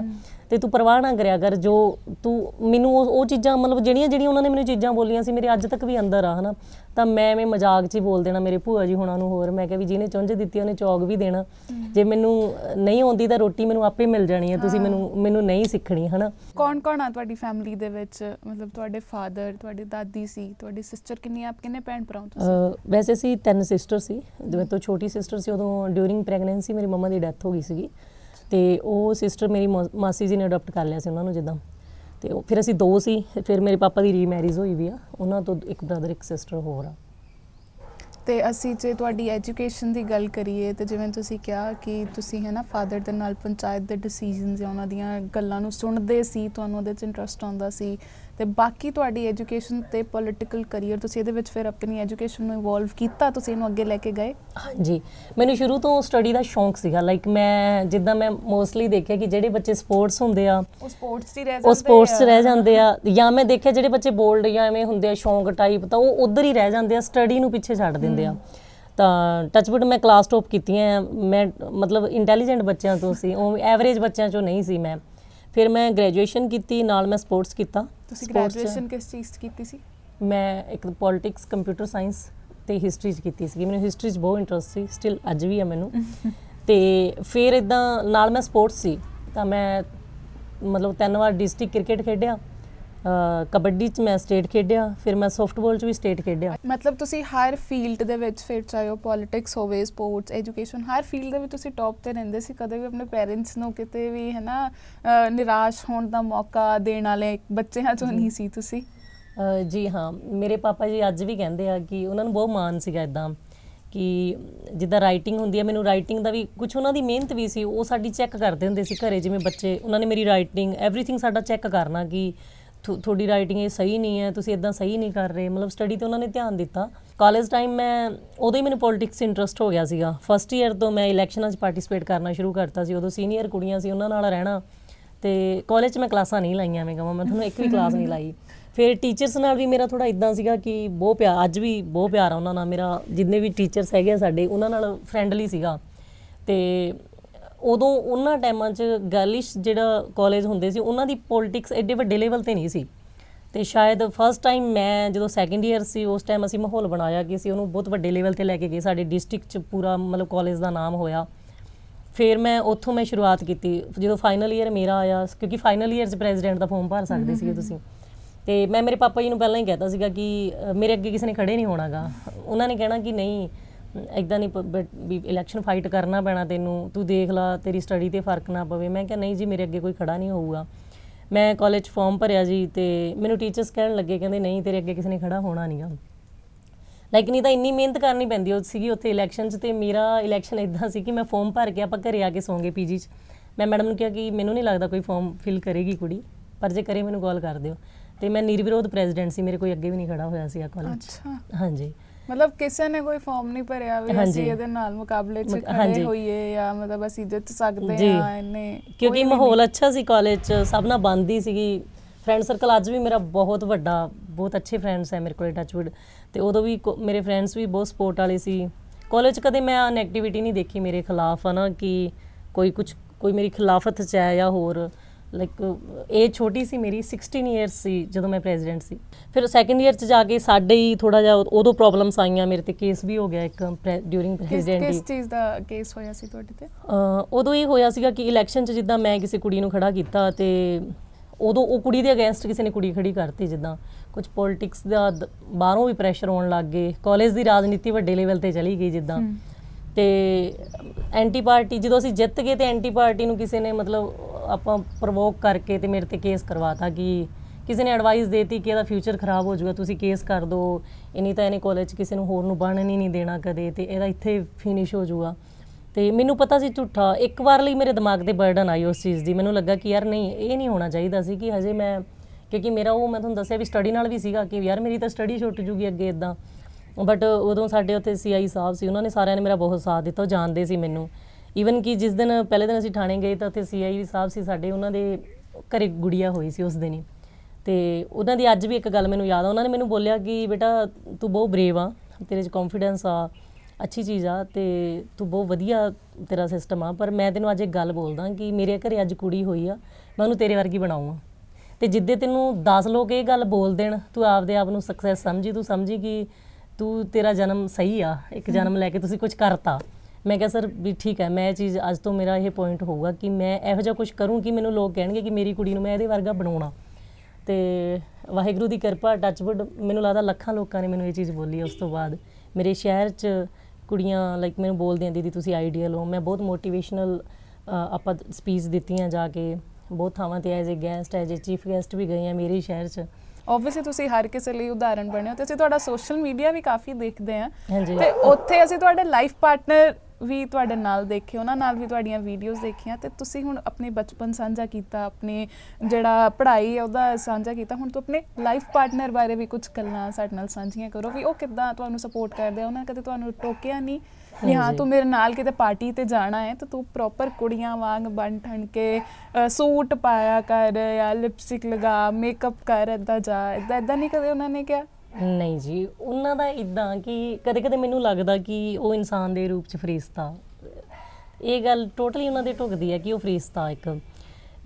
ਤੇ ਤੂੰ ਪਰਵਾਹ ਨਾ ਕਰਿਆ ਕਰ ਜੋ ਤੂੰ ਮੈਨੂੰ ਉਹ ਉਹ ਚੀਜ਼ਾਂ ਮਤਲਬ ਜਿਹੜੀਆਂ ਜਿਹੜੀਆਂ ਉਹਨਾਂ ਨੇ ਮੈਨੂੰ ਚੀਜ਼ਾਂ ਬੋਲੀਆਂ ਸੀ ਮੇਰੇ ਅੱਜ ਤੱਕ ਵੀ ਅੰਦਰ ਆ ਹਨਾ। ਤਾਂ ਮੈਂ ਐਵੇਂ ਮਜ਼ਾਕ 'ਚ ਹੀ ਬੋਲ ਦੇਣਾ ਮੇਰੇ ਭੂਆ ਜੀ ਹੁਣਾਂ ਨੂੰ ਹੋਰ। ਮੈਂ ਕਿਹਾ ਵੀ ਜਿਹਨੇ ਚੁੰਝ ਦਿੱਤੀ ਉਹਨੇ ਚੌਗ ਵੀ ਦੇਣਾ। ਜੇ ਮੈਨੂੰ ਨਹੀਂ ਆਉਂਦੀ ਤਾਂ ਰੋਟੀ ਮੈਨੂੰ ਆਪੇ ਮਿਲ ਜਾਣੀ ਹੈ ਤੁਸੀਂ ਮੈਨੂੰ ਮੈਨੂੰ ਨਹੀਂ ਸਿੱਖਣੀ ਹਨਾ। ਕੌਣ ਕੌਣ ਆ ਤੁਹਾਡੀ ਫੈਮਿਲੀ ਦੇ ਵਿੱਚ? ਮਤਲਬ ਤੁਹਾਡੇ ਫਾਦਰ ਤੁਹਾਡੀ ਦਾਦੀ ਸੀ ਤੁਹਾਡੀ ਸਿਸਟਰ ਕਿੰਨੀ ਆਪ ਕਿੰਨੇ ਭੈਣ ਭਰਾ ਹੋ ਤੁਸੀਂ? ਅਹ ਵੈਸੇ ਅਸੀਂ ਤਿੰਨ ਸਿਸਟਰ ਸੀ। ਜਿਵੇਂ ਤੋਂ ਛੋਟੀ ਸਿਸਟਰ ਸੀ ਉਦੋਂ ਡਿਊਰਿੰਗ ਪ੍ਰੈਗਨੈਂਸੀ ਮੇਰੀ ਮੰਮਾ ਦੀ ਡੈਥ ਹੋ ਗਈ ਸੀਗੀ। ਤੇ ਉਹ ਸਿਸਟਰ ਮੇਰੀ ਮਾ- ਮਾਸੀ ਜੀ ਨੇ ਅਡਾਪਟ ਕਰ ਲਿਆ ਸੀ ਉਹਨਾਂ ਨੂੰ ਜਿੱਦਾਂ। ਤੇ ਉਹ- ਫਿਰ ਅਸੀਂ ਦੋ ਸੀ, ਫਿਰ ਮੇਰੇ ਪਾਪਾ ਦੀ ਰੀਮੈਰਿਜ ਹੋਈ ਵੀ ਆ, ਉਹਨਾਂ ਤੋਂ ਇੱਕ ਬ੍ਰਦਰ ਇੱਕ ਸਿਸਟਰ ਹੋਰ ਆ। ਤੇ ਅਸੀਂ ਜੇ ਤੁਹਾਡੀ ਐਜੂਕੇਸ਼ਨ ਦੀ ਗੱਲ ਕਰੀਏ, ਤੇ ਜਿਵੇਂ ਤੁਸੀਂ ਕਿਹਾ ਕਿ ਤੁਸੀਂ ਹੈ ਨਾ ਫਾਦਰ ਦੇ ਨਾਲ ਪੰਚਾਇਤ ਦੇ ਡਿਸੀਜਨਸ ਜਾਂ ਉਹਨਾਂ ਦੀਆਂ ਗੱਲਾਂ ਨੂੰ ਸੁਣਦੇ ਸੀ, ਤੁਹਾਨੂੰ ਉਹਦੇ 'ਚ ਇੰਟਰਸਟ ਆਉਂਦਾ ਸੀ ਤੇ ਬਾਕੀ ਤੁਹਾਡੀ ਐਜੂਕੇਸ਼ਨ ਤੇ ਪੋਲਿਟੀਕਲ ਕੈਰੀਅਰ ਤੁਸੀਂ ਇਹਦੇ ਵਿੱਚ ਫਿਰ ਆਪਣੀ ਐਜੂਕੇਸ਼ਨ ਨੂੰ ਇਵੋਲਵ ਕੀਤਾ ਤੁਸੀਂ ਇਹਨੂੰ ਅੱਗੇ ਲੈ ਕੇ ਗਏ? ਹਾਂਜੀ। ਮੈਨੂੰ ਸ਼ੁਰੂ ਤੋਂ ਸਟੱਡੀ ਦਾ ਸ਼ੌਂਕ ਸੀਗਾ। ਲਾਈਕ ਮੈਂ ਜਿੱਦਾਂ ਮੈਂ ਮੋਸਟਲੀ ਦੇਖਿਆ ਕਿ ਜਿਹੜੇ ਬੱਚੇ ਸਪੋਰਟਸ ਹੁੰਦੇ ਆ ਉਹ ਸਪੋਰਟਸ 'ਚ ਹੀ ਰਹਿ ਉਹ ਸਪੋਰਟਸ 'ਚ ਰਹਿ ਜਾਂਦੇ ਆ। ਜਾਂ ਮੈਂ ਦੇਖਿਆ ਜਿਹੜੇ ਬੱਚੇ ਬੋਲਡ ਜਾਂ ਐਵੇਂ ਹੁੰਦੇ ਆ ਸ਼ੌਂਕ ਟਾਈਪ ਤਾਂ ਉਹ ਉਧਰ ਹੀ ਰਹਿ ਜਾਂਦੇ ਆ ਸਟੱਡੀ ਨੂੰ ਪਿੱਛੇ ਛੱਡ ਦਿੰਦੇ ਆ। ਤਾਂ ਟੱਚਵੁੱਡ ਮੈਂ ਕਲਾਸ ਟੌਪ ਕੀਤੀਆਂ ਆ। ਮੈਂ ਮਤਲਬ ਇੰਟੈਲੀਜੈਂਟ ਬੱਚਿਆਂ ਤੋਂ ਸੀ। ਉਹ ਐਵਰੇਜ ਬੱਚਿਆਂ ਚੋਂ ਨਹੀਂ ਸੀ ਮੈਂ। ਫਿਰ ਮੈਂ ਗ੍ਰੈਜੂਏਸ਼ਨ ਕੀਤੀ ਨਾਲ ਮੈਂ ਸਪੋਰਟਸ ਕੀਤਾ। ਤੁਸੀਂ Sports 'ਚ ਗ੍ਰੈਜੂਏਸ਼ਨ ਕਿਸ ਚੀਜ਼ 'ਚ ਕੀਤੀ ਸੀ? ਮੈਂ ਇੱਕ ਪੋਲਿਟਿਕਸ ਕੰਪਿਊਟਰ ਸਾਇੰਸ ਤੇ ਹਿਸਟਰੀ ਚ ਕੀਤੀ ਸੀ। ਮੈਨੂੰ ਹਿਸਟਰੀ ਚ ਬਹੁਤ ਇੰਟਰਸਟ ਸੀ ਸਟਿਲ ਅੱਜ ਵੀ ਆ ਮੈਨੂੰ। [LAUGHS] ਤੇ ਫਿਰ ਇਦਾਂ ਨਾਲ ਮੈਂ ਸਪੋਰਟਸ ਸੀ ਤਾਂ ਮੈਂ ਮਤਲਬ ਤਿੰਨ ਵਾਰ ਡਿਸਟ੍ਰਿਕਟ ਕ੍ਰਿਕਟ ਖੇਡਿਆ। ਕਬੱਡੀ ਚ ਮੈਂ ਸਟੇਟ ਖੇਡਿਆ ਫਿਰ ਮੈਂ ਸੌਫਟਬਾਲ ਚ ਵੀ ਸਟੇਟ ਖੇਡਿਆ। ਮਤਲਬ ਤੁਸੀਂ ਹਰ ਫੀਲਡ ਦੇ ਵਿੱਚ ਫਿਰ ਚਾਹੇ ਉਹ ਪੋਲਿਟਿਕਸ ਹੋਵੇ ਸਪੋਰਟਸ ਐਜੂਕੇਸ਼ਨ ਹਰ ਫੀਲਡ ਦੇ ਵਿੱਚ ਤੁਸੀਂ ਟੌਪ ਤੇ ਰਹਿੰਦੇ ਸੀ ਕਦੇ ਵੀ ਆਪਣੇ ਪੇਰੈਂਟਸ ਨੂੰ ਕਿਤੇ ਵੀ ਹੈ ਨਾ ਨਿਰਾਸ਼ ਹੋਣ ਦਾ ਮੌਕਾ ਦੇਣ ਵਾਲੇ ਬੱਚਿਆਂ ਚੋਂ ਨਹੀਂ ਸੀ ਤੁਸੀਂ? ਜੀ ਹਾਂ ਮੇਰੇ ਪਾਪਾ ਜੀ ਅੱਜ ਵੀ ਕਹਿੰਦੇ ਆ ਕਿ ਉਹਨਾਂ ਨੂੰ ਬਹੁਤ ਮਾਣ ਸੀਗਾ ਇਦਾਂ ਕਿ ਜਿੱਦਾਂ ਰਾਈਟਿੰਗ ਹੁੰਦੀ ਹੈ ਮੈਨੂੰ ਰਾਈਟਿੰਗ ਦਾ ਵੀ ਕੁਝ ਉਹਨਾਂ ਦੀ ਮਿਹਨਤ ਵੀ ਸੀ ਉਹ ਸਾਡੀ ਚੈੱਕ ਕਰਦੇ ਹੁੰਦੇ ਸੀ ਘਰੇ ਜਿਵੇਂ ਬੱਚੇ ਉਹਨਾਂ ਨੇ ਮੇਰੀ ਰਾਈਟਿੰਗ ਐਵਰੀਥਿੰਗ ਸਾਡਾ ਚੈੱਕ ਕਰਨਾ ਕਿ ਤੁਹਾਡੀ ਰਾਈਟਿੰਗ ਇਹ ਸਹੀ ਨਹੀਂ ਹੈ, ਤੁਸੀਂ ਇਦਾਂ ਸਹੀ ਨਹੀਂ ਕਰ ਰਹੇ। ਮਤਲਬ ਸਟੱਡੀ ਤੇ ਉਹਨਾਂ ਨੇ ਧਿਆਨ ਦਿੱਤਾ। ਕਾਲਜ ਟਾਈਮ ਮੈਂ ਉਦੋਂ ਹੀ ਮੈਨੂੰ ਪੋਲਿਟਿਕਸ ਇੰਟਰਸਟ ਹੋ ਗਿਆ ਸੀਗਾ। ਫਸਟ ਈਅਰ ਤੋਂ ਮੈਂ ਇਲੈਕਸ਼ਨਾਂ 'ਚ ਪਾਰਟਿਸਿਪੇਟ ਕਰਨਾ ਸ਼ੁਰੂ ਕਰਤਾ ਸੀ। ਉਦੋਂ ਸੀਨੀਅਰ ਕੁੜੀਆਂ ਸੀ, ਉਹਨਾਂ ਨਾਲ ਰਹਿਣਾ। ਤੇ ਕਾਲਜ 'ਚ ਮੈਂ ਕਲਾਸਾਂ ਨਹੀਂ ਲਾਈਆਂ ਮੈਂ ਕਹਾਂ। ਮੈਂ ਤੁਹਾਨੂੰ ਇੱਕ ਵੀ ਕਲਾਸ ਨਹੀਂ ਲਾਈ। ਫਿਰ ਟੀਚਰਸ ਨਾਲ ਵੀ ਮੇਰਾ ਥੋੜਾ ਇਦਾਂ ਸੀਗਾ ਕਿ ਬਹੁਤ ਪਿਆਰ ਅੱਜ ਵੀ ਬਹੁਤ ਪਿਆਰ ਆ ਉਹਨਾਂ ਨਾਲ। ਮੇਰਾ ਜਿੰਨੇ ਵੀ ਟੀਚਰਸ ਹੈਗੇ ਆ ਸਾਡੇ, ਉਹਨਾਂ ਨਾਲ ਫਰੈਂਡਲੀ ਸੀਗਾ। ਤੇ ਉਦੋਂ ਉਹਨਾਂ ਟਾਈਮਾਂ 'ਚ ਗਰਲਿਸ਼ ਜਿਹੜਾ ਕਾਲਜ ਹੁੰਦੇ ਸੀ ਉਹਨਾਂ ਦੀ ਪੋਲਿਟਿਕਸ ਐਡੇ ਵੱਡੇ ਲੈਵਲ ਤੇ ਨਹੀਂ ਸੀ। ਤੇ ਸ਼ਾਇਦ ਫਸਟ ਟਾਈਮ ਮੈਂ ਜਦੋਂ ਸੈਕੰਡ ਈਅਰ ਸੀ ਉਸ ਟਾਈਮ ਅਸੀਂ ਮਾਹੌਲ ਬਣਾਇਆ ਕਿ ਅਸੀਂ ਉਹਨੂੰ ਬਹੁਤ ਵੱਡੇ ਲੈਵਲ ਤੇ ਲੈ ਕੇ ਗਏ। ਸਾਡੇ ਡਿਸਟ੍ਰਿਕਟ 'ਚ ਪੂਰਾ ਮਤਲਬ ਕਾਲਜ ਦਾ ਨਾਮ ਹੋਇਆ। ਫਿਰ ਮੈਂ ਉੱਥੋਂ ਮੈਂ ਸ਼ੁਰੂਆਤ ਕੀਤੀ। ਜਦੋਂ ਫਾਈਨਲ ਈਅਰ ਮੇਰਾ ਆਇਆ ਕਿਉਂਕਿ ਫਾਈਨਲ ਈਅਰ 'ਚ ਪ੍ਰੈਜ਼ੀਡੈਂਟ ਦਾ ਫਾਰਮ ਭਰ ਸਕਦੇ ਸੀਗੇ ਤੁਸੀਂ। ਤੇ ਮੈਂ ਮੇਰੇ ਪਾਪਾ ਜੀ ਨੂੰ ਪਹਿਲਾਂ ਹੀ ਕਹਿਤਾ ਸੀਗਾ ਕਿ ਮੇਰੇ ਅੱਗੇ ਕਿਸੇ ਨੇ ਖੜੇ ਨਹੀਂ ਹੋਣਾਗਾ। ਉਹਨਾਂ ਨੇ ਕਹਿਣਾ ਕਿ ਨਹੀਂ ਇਦਾਂ ਨਹੀਂ ਪ- ਬ- ਵੀ ਇਲੈਕਸ਼ਨ ਫਾਈਟ ਕਰਨਾ ਪੈਣਾ ਤੈਨੂੰ ਤੂੰ ਦੇਖ ਲਾ ਤੇਰੀ ਸਟੱਡੀ ਤੇ ਫ਼ਰਕ ਨਾ ਪਵੇ। ਮੈਂ ਕਿਹਾ ਨਹੀਂ ਜੀ ਮੇਰੇ ਅੱਗੇ ਕੋਈ ਖੜਾ ਨਹੀਂ ਹੋਊਗਾ। ਮੈਂ ਕਾਲਜ ਫਾਰਮ ਭਰਿਆ ਜੀ ਤੇ ਮੈਨੂੰ ਟੀਚਰਸ ਕਹਿਣ ਲੱਗੇ ਕਹਿੰਦੇ ਨਹੀਂ ਤੇਰੇ ਅੱਗੇ ਕਿਸੇ ਨੇ ਖੜਾ ਹੋਣਾ ਨਹੀਂਗਾ ਲਾਈਕ ਨਹੀਂ ਤਾਂ ਇੰਨੀ ਮਿਹਨਤ ਕਰਨੀ ਪੈਂਦੀ ਉਹ ਸੀਗੀ ਉੱਥੇ ਇਲੈਕਸ਼ਨ 'ਚ ਤੇ ਮੇਰਾ ਇਲੈਕਸ਼ਨ ਇਦਾਂ ਸੀ ਕਿ ਮੈਂ ਫਾਰਮ ਭਰ ਕੇ ਆਪਾਂ ਘਰੇ ਆ ਕੇ ਸੌਂਗੇ ਪੀਜੀ 'ਚ। ਮੈਂ ਮੈਡਮ ਨੂੰ ਕਿਹਾ ਕਿ ਮੈਨੂੰ ਨਹੀਂ ਲੱਗਦਾ ਕੋਈ ਫਾਰਮ ਫਿਲ ਕਰੇਗੀ ਕੁੜੀ ਪਰ ਜੇ ਕਰੇ ਮੈਨੂੰ ਕਾਲ ਕਰ ਦਿਓ। ਤੇ ਮੈਂ ਨਿਰਵਿਰੋਧ ਪ੍ਰੈਜ਼ੀਡੈਂਟ ਸੀ ਮੇਰੇ ਕੋਈ ਅੱਗੇ ਵੀ ਨਹੀਂ ਖੜਾ ਹੋਇਆ ਸੀ ਆ ਕਾਲਜ ਅੱਛਾ। ਹਾਂਜੀ। ਮਤਲਬ ਕਿਸੇ ਨੇ ਕੋਈ ਫਾਰਮ ਨਹੀਂ ਭਰਿਆ ਵੀ ਹਾਂਜੀ। ਅਸੀਂ ਇਹਦੇ ਨਾਲ ਮੁਕਾਬਲੇ 'ਚ ਮੁਕ- ਖੜੇ ਹਾਂਜੀ। ਹੋਈਏ ਜਾਂ ਮਤਲਬ ਅਸੀਂ ਜਿੱਤ ਸਕਦੇ ਜੀ। ਆ ਇਹਨੇ ਕਿਉਂਕਿ ਮਾਹੌਲ ਅੱਛਾ ਸੀ ਕਾਲਜ 'ਚ ਸਭ ਨਾਲ ਬੰਦੀ ਸੀਗੀ ਫਰੈਂਡ ਸਰਕਲ ਅੱਜ ਵੀ ਮੇਰਾ ਬਹੁਤ ਵੱਡਾ ਬਹੁਤ ਅੱਛੇ ਫਰੈਂਡਸ ਹੈ ਮੇਰੇ ਕੋਲੇ ਟੱਚਵੁੱਡ ਤੇ ਉਦੋਂ ਵੀ ਕੋ- ਮੇਰੇ ਫਰੈਂਡਸ ਵੀ ਬਹੁਤ ਸਪੋਰਟ ਵਾਲੇ ਸੀ ਕਾਲਜ ਕਦੇ ਮੈਂ ਨੈਗੇਟਿਵਿਟੀ ਨਹੀਂ ਦੇਖੀ ਮੇਰੇ ਖਿਲਾਫ ਹਨਾ ਕਿ ਕੋਈ ਕੁਝ ਕੋਈ ਮੇਰੀ ਖਿਲਾਫਤ 'ਚ ਹੈ ਜਾਂ ਹੋਰ ਲਾਈਕ ਇਹ ਛੋਟੀ ਸੀ ਮੇਰੀ 16 ਇਅਰਸ ਸੀ ਜਦੋਂ ਮੈਂ ਪ੍ਰੈਜ਼ੀਡੈਂਟ ਸੀ। ਫਿਰ ਸੈਕੰਡ ਇਅਰ 'ਚ ਜਾ ਕੇ ਸਾਡੇ ਹੀ ਥੋੜਾ ਜਿਹਾ ਉਦੋਂ ਪ੍ਰੋਬਲਮਸ ਆਈਆਂ ਮੇਰੇ ਤੇ ਕੇਸ ਵੀ ਹੋ ਗਿਆ ਇੱਕ ਡਿਊਰਿੰਗ ਪ੍ਰੈਜ਼ੀਡੈਂਟ ਕਿਸ ਚੀਜ਼ ਦਾ ਕੇਸ ਹੋਇਆ ਸੀ ਤੁਹਾਡੇ ਤੇ? ਉਦੋਂ ਇਹ ਹੋਇਆ ਸੀਗਾ ਕਿ ਇਲੈਕਸ਼ਨ 'ਚ ਜਿੱਦਾਂ ਮੈਂ ਕਿਸੇ ਕੁੜੀ ਨੂੰ ਖੜਾ ਕੀਤਾ ਤੇ ਉਦੋਂ ਉਹ ਕੁੜੀ ਦੇ ਅਗੇਂਸਟ ਕਿਸੇ ਨੇ ਕੁੜੀ ਖੜੀ ਕਰਤੀ ਜਿੱਦਾਂ। ਕੁਝ ਪੋਲਿਟਿਕਸ ਦਾ ਬਾਹਰੋਂ ਵੀ ਪ੍ਰੈਸ਼ਰ ਆਉਣ ਲੱਗ ਗਏ। ਕਾਲਜ ਦੀ ਰਾਜਨੀਤੀ ਵੱਡੇ ਲੈਵਲ ਤੇ ਚਲੀ ਗਈ ਜਿੱਦਾਂ। ਤੇ ਐਂਟੀ ਪਾਰਟੀ, ਜਦੋਂ ਅਸੀਂ ਜਿੱਤ ਗਏ ਤੇ ਐਂਟੀ ਪਾਰਟੀ ਨੂੰ ਕਿਸੇ ਨੇ ਮਤਲਬ ਆਪਾਂ ਪ੍ਰਵੋਕ ਕਰਕੇ ਤੇ ਮੇਰੇ ਤੇ ਕੇਸ ਕਰਵਾਤਾ ਕਿ ਕਿਸੇ ਨੇ ਐਡਵਾਈਸ ਦੇਤੀ ਕਿ ਇਹਦਾ ਫਿਊਚਰ ਖਰਾਬ ਹੋ ਜਾਊਗਾ, ਤੁਸੀਂ ਕੇਸ ਕਰ ਦਿਓ ਇਹ ਤਾਂ ਇਹਨੇ ਕਾਲਜ 'ਚ ਕਿਸੇ ਨੂੰ ਹੋਰ ਨੂੰ ਬਣਨ ਹੀ ਨਹੀਂ ਦੇਣਾ ਕਦੇ ਤੇ ਇਹਦਾ ਇੱਥੇ ਫਿਨਿਸ਼ ਹੋ ਜਾਊਗਾ। ਤੇ ਮੈਨੂੰ ਪਤਾ ਸੀ ਝੂਠਾ, ਇੱਕ ਵਾਰ ਲਈ ਮੇਰੇ ਦਿਮਾਗ ਤੇ ਬਰਡਨ ਆਈ ਉਸ ਚੀਜ਼ ਦੀ, ਮੈਨੂੰ ਲੱਗਾ ਕਿ ਯਾਰ ਨਹੀਂ, ਇਹ ਨਹੀਂ ਹੋਣਾ ਚਾਹੀਦਾ ਸੀ ਕਿ ਹਜੇ ਮੈਂ, ਕਿਉਂਕਿ ਮੇਰਾ ਉਹ ਮੈਂ ਤੁਹਾਨੂੰ ਦੱਸਿਆ ਵੀ ਸਟੱਡੀ ਨਾਲ ਵੀ ਸੀਗਾ ਕਿ ਯਾਰ ਮੇਰੀ ਤਾਂ ਸਟੱਡੀ ਛੁੱਟ ਜੂਗੀ ਅੱਗੇ ਇਦਾਂ ਬਟ ਉਦੋਂ ਸਾਡੇ ਉੱਥੇ ਸੀਆਈ ਸਾਹਿਬ ਸੀ, ਉਹਨਾਂ ਨੇ ਸਾਰਿਆਂ ਨੇ ਮੇਰਾ ਬਹੁਤ ਸਾਥ ਦਿੱਤਾ, ਉਹ ਜਾਣਦੇ ਸੀ ਮੈਨੂੰ। ਈਵਨ ਕਿ ਜਿਸ ਦਿਨ, ਪਹਿਲੇ ਦਿਨ ਅਸੀਂ ਥਾਣੇ ਗਏ ਤਾਂ ਉੱਥੇ ਸੀਆਈ ਸਾਹਿਬ ਸੀ ਸਾਡੇ, ਉਹਨਾਂ ਦੇ ਘਰੇ ਗੁੜੀਆ ਹੋਈ ਸੀ ਉਸ ਦਿਨ ਹੀ। ਤੇ ਉਹਨਾਂ ਦੀ ਅੱਜ ਵੀ ਇੱਕ ਗੱਲ ਮੈਨੂੰ ਯਾਦ ਆ, ਉਹਨਾਂ ਨੇ ਮੈਨੂੰ ਬੋਲਿਆ ਕਿ ਬੇਟਾ ਤੂੰ ਬਹੁਤ ਬਰੇਵ ਆ, ਤੇਰੇ 'ਚ ਕੌਨਫੀਡੈਂਸ ਆ, ਅੱਛੀ ਚੀਜ਼ ਆ ਤੇ ਤੂੰ ਬਹੁਤ ਵਧੀਆ ਤੇਰਾ ਸਿਸਟਮ ਆ। ਪਰ ਮੈਂ ਤੈਨੂੰ ਅੱਜ ਇੱਕ ਗੱਲ ਬੋਲਦਾ ਕਿ ਮੇਰੇ ਘਰੇ ਅੱਜ ਕੁੜੀ ਹੋਈ ਆ, ਮੈਂ ਉਹਨੂੰ ਤੇਰੇ ਵਰਗੀ ਬਣਾਉਂਗਾ ਤੇ ਜਿੱਦੇ ਤੈਨੂੰ 10 ਲੋਕ ਇਹ ਗੱਲ ਬੋਲ ਦੇਣ, ਤੂੰ ਆਪਦੇ ਆਪ ਨੂੰ ਸਕਸੈਸ ਸਮਝੀ, ਤੂੰ ਸਮਝੀ ਕਿ ਤੂੰ ਤੇਰਾ ਜਨਮ ਸਹੀ ਆ, ਇੱਕ ਜਨਮ ਲੈ ਕੇ ਤੁਸੀਂ ਕੁਝ ਕਰਤਾ। ਮੈਂ ਕਿਹਾ, ਸਰ, ਵੀ ਠੀਕ ਹੈ, ਮੈਂ ਇਹ ਚੀਜ਼ ਅੱਜ ਤੋਂ ਮੇਰਾ ਇਹ ਪੁਆਇੰਟ ਹੋਊਗਾ ਕਿ ਮੈਂ ਇਹੋ ਜਿਹਾ ਕੁਝ ਕਰੂੰ ਕਿ ਮੈਨੂੰ ਲੋਕ ਕਹਿਣਗੇ ਕਿ ਮੇਰੀ ਕੁੜੀ ਨੂੰ ਮੈਂ ਇਹਦੇ ਵਰਗਾ ਬਣਾਉਣਾ। ਤੇ ਵਾਹਿਗੁਰੂ ਦੀ ਕਿਰਪਾ ਟੱਚਵੁੱਡ ਮੈਨੂੰ ਲੱਗਦਾ ਲੱਖਾਂ ਲੋਕਾਂ ਨੇ ਮੈਨੂੰ ਇਹ ਚੀਜ਼ ਬੋਲੀ ਉਸ ਤੋਂ ਬਾਅਦ। ਮੇਰੇ ਸ਼ਹਿਰ 'ਚ ਕੁੜੀਆਂ ਲਾਈਕ ਮੈਨੂੰ ਬੋਲਦੀਆਂ, ਦੀਦੀ, ਤੁਸੀਂ ਆਈਡੀਅਲ ਹੋ। ਮੈਂ ਬਹੁਤ ਮੋਟੀਵੇਸ਼ਨਲ ਆਪਾਂ ਸਪੀਚ ਦਿੱਤੀਆਂ ਜਾ ਕੇ। ਬਹੁਤ ਥਾਵਾਂ ਤੇ as a guest as a chief guest ਵੀ ਗਏ ਆ ਮੇਰੇ ਸ਼ਹਿਰ 'ਚ। ਆਬਵੀਅਸਲੀ ਤੁਸੀਂ ਹਰ ਕਿਸੇ ਲਈ ਉਦਾਹਰਣ ਬਣੇ ਹੋ ਤੇ ਅਸੀਂ ਤੁਹਾਡਾ ਸੋਸ਼ਲ ਮੀਡੀਆ ਵੀ ਕਾਫੀ ਦੇਖਦੇ ਆ ਹਾਂਜੀ। ਤੇ ਉੱਥੇ ਅਸੀਂ ਤੁਹਾਡੇ ਲਾਈਫ ਪਾਰਟਨਰ ਵੀ ਤੁਹਾਡੇ ਨਾਲ ਦੇਖੇ ਉਹਨਾਂ ਨਾਲ ਵੀ ਤੁਹਾਡੀਆਂ ਵੀਡੀਓਜ਼ ਦੇਖੀਆਂ ਤੇ ਤੁਸੀਂ ਹੁਣ ਆਪਣੀ ਬਚਪਨ ਸਾਂਝਾ ਕੀਤਾ ਆਪਣੀ ਜਿਹੜਾ ਪੜ੍ਹਾਈ ਹੈ ਉਹਦਾ ਸਾਂਝਾ ਕੀਤਾ ਹੁਣ ਤੂੰ ਆਪਣੇ ਲਾਈਫ ਪਾਰਟਨਰ ਬਾਰੇ ਵੀ ਕੁਝ ਗੱਲਾਂ ਸਾਡੇ ਨਾਲ ਸਾਂਝੀਆਂ ਕਰੋ ਵੀ ਉਹ ਕਿੱਦਾਂ ਤੁਹਾਨੂੰ ਸਪੋਰਟ ਕਰਦੇ ਆ ਉਹਨਾਂ ਨੇ ਕਦੇ ਤੁਹਾਨੂੰ ਟੋਕਿਆ ਨਹੀਂ। ਵੀ ਹਾਂ। ਤੂੰ ਮੇਰੇ ਨਾਲ ਕਿਤੇ ਪਾਰਟੀ ਤੇ ਜਾਣਾ ਹੈ ਤੇ ਤੂੰ ਪ੍ਰੋਪਰ ਕੁੜੀਆਂ ਵਾਂਗ ਬਣ ਠਣ ਕੇ ਅ, ਸੂਟ ਪਾਇਆ ਕਰ ਜਾਂ ਲਿਪਸਟਿਕ ਲਗਾ ਮੇਕਅਪ ਕਰ ਏਦਾਂ ਜਾ ਏਦਾਂ ਏਦਾਂ ਨਹੀਂ ਕਦੇ ਉਹਨਾਂ ਨੇ ਕਿਹਾ? ਨਹੀਂ ਜੀ ਉਹਨਾਂ ਦਾ ਇਦਾਂ ਕਿ ਕਦੇ ਕਦੇ ਮੈਨੂੰ ਲੱਗਦਾ ਕਿ ਉਹ ਇਨਸਾਨ ਦੇ ਰੂਪ ਚ ਫਰਿਸ਼ਤਾ ਇਹ ਗੱਲ ਟੋਟਲੀ ਉਹਨਾਂ ਦੇ ਢੁਕਦੀ ਹੈ ਕਿ ਉਹ ਫਰਿਸ਼ਤਾ ਇੱਕ।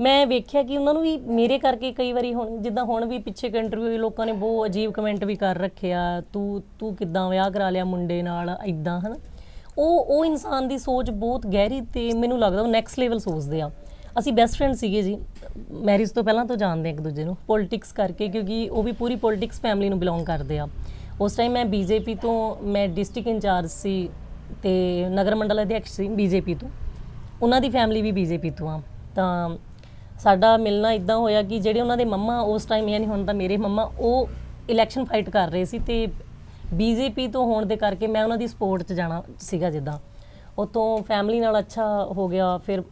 ਮੈਂ ਵੇਖਿਆ ਕਿ ਉਹਨਾਂ ਨੂੰ ਵੀ ਮੇਰੇ ਕਰਕੇ ਕਈ ਵਾਰੀ ਹੁਣ ਜਿੱਦਾਂ ਹੁਣ ਵੀ ਪਿੱਛੇ ਇੰਟਰਵਿਊ ਲੋਕਾਂ ਨੇ ਬਹੁਤ ਅਜੀਬ ਕਮੈਂਟ ਵੀ ਕਰ ਰੱਖਿਆ ਤੂੰ ਤੂੰ ਕਿੱਦਾਂ ਵਿਆਹ ਕਰਾ ਲਿਆ ਮੁੰਡੇ ਨਾਲ ਇਦਾਂ ਹਨਾ? ਉਹ ਉਹ ਇਨਸਾਨ ਦੀ ਸੋਚ ਬਹੁਤ ਗਹਿਰੀ ਤੇ ਮੈਨੂੰ ਲੱਗਦਾ ਉਹ ਨੈਕਸਟ ਲੈਵਲ ਸੋਚਦੇ ਆ। ਅਸੀਂ ਬੈਸਟ ਫਰੈਂਡ ਸੀਗੇ ਜੀ। ਮੈਰਿਜ ਤੋਂ ਪਹਿਲਾਂ ਤੋਂ ਜਾਣਦੇ ਹਾਂ ਇੱਕ ਦੂਜੇ ਨੂੰ। ਪੋਲਿਟਿਕਸ ਕਰਕੇ ਕਿਉਂਕਿ ਉਹ ਵੀ ਪੂਰੀ ਪੋਲਿਟਿਕਸ ਫੈਮਿਲੀ ਨੂੰ ਬਿਲੋਂਗ ਕਰਦੇ ਆ। ਉਸ ਟਾਈਮ ਮੈਂ ਬੀਜੇਪੀ ਤੋਂ ਮੈਂ ਡਿਸਟ੍ਰਿਕਟ ਇੰਚਾਰਜ ਸੀ ਤੇ ਨਗਰ ਮੰਡਲ ਅਧਿਕਸ਼ ਸੀ ਬੀਜੇਪੀ ਤੋਂ। ਉਹਨਾਂ ਦੀ ਫੈਮਿਲੀ ਵੀ ਬੀਜੇਪੀ ਤੋਂ ਆ। ਤਾਂ ਸਾਡਾ ਮਿਲਣਾ ਇਦਾਂ ਹੋਇਆ ਕਿ ਜਿਹੜੇ ਉਹਨਾਂ ਦੇ ਮੰਮਾ ਉਸ ਟਾਈਮ ਯਾਨੀ ਹੁਣ ਤਾਂ ਮੇਰੇ ਮੰਮਾ, ਉਹ ਇਲੈਕਸ਼ਨ ਫਾਈਟ ਕਰ ਰਹੇ ਸੀ ਤੇ ਬੀਜੇਪੀ ਤੋਂ ਹੋਣ ਦੇ ਕਰਕੇ ਮੈਂ ਉਹਨਾਂ ਦੀ ਸਪੋਰਟ 'ਚ ਜਾਣਾ ਸੀਗਾ ਜਿੱਦਾਂ। ਉਤੋਂ ਫੈਮਿਲੀ ਨਾਲ ਅੱਛਾ ਹੋ ਗਿਆ, ਫਿਰ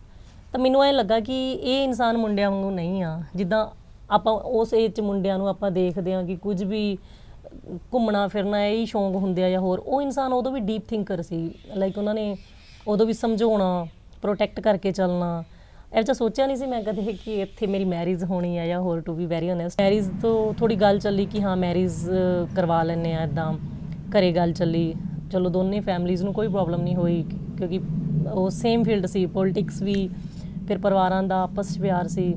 ਤਾਂ ਮੈਨੂੰ ਐ ਲੱਗਾ ਕਿ ਇਹ ਇਨਸਾਨ ਮੁੰਡਿਆਂ ਵਾਂਗੂ ਨਹੀਂ ਆ। ਜਿੱਦਾਂ ਆਪਾਂ ਉਸ ਏਜ 'ਚ ਮੁੰਡਿਆਂ ਨੂੰ ਆਪਾਂ ਦੇਖਦੇ ਆ ਕਿ ਕੁਝ ਵੀ ਘੁੰਮਣਾ ਫਿਰਨਾ ਇਹ ਹੀ ਸ਼ੌਂਕ ਹੁੰਦੇ ਆ ਜਾਂ ਹੋਰ, ਉਹ ਇਨਸਾਨ ਉਦੋਂ ਵੀ ਡੀਪ ਥਿੰਕਰ ਸੀ। ਲਾਈਕ ਉਹਨਾਂ ਨੇ ਉਦੋਂ ਵੀ ਸਮਝਾਉਣਾ ਪ੍ਰੋਟੈਕਟ ਕਰਕੇ ਚੱਲਣਾ। ਇਹ ਤਾਂ ਸੋਚਿਆ ਨਹੀਂ ਸੀ ਮੈਂ ਕਦੇ ਕਿ ਇੱਥੇ ਮੇਰੀ ਮੈਰਿਜ ਹੋਣੀ ਆ ਜਾਂ ਹੋਰ to be very honest marriage ਤੋਂ ਥੋੜੀ ਗੱਲ ਚੱਲੀ ਕਿ ਹਾਂ ਮੈਰਿਜ ਕਰਵਾ ਲੈਣੇ ਆ ਇਦਾਂ ਘਰੇ ਗੱਲ ਚੱਲੀ। ਚਲੋ ਦੋਨੇ ਫੈਮਲੀਆਂ ਨੂੰ ਕੋਈ ਪ੍ਰੋਬਲਮ ਨਹੀਂ ਹੋਈ ਕਿਉਂਕਿ ਉਹ ਸੇਮ ਫੀਲਡ ਸੀ। ਪੋਲਿਟਿਕਸ ਵੀ, ਫਿਰ ਪਰਿਵਾਰਾਂ ਦਾ ਆਪਸ 'ਚ ਪਿਆਰ ਸੀ।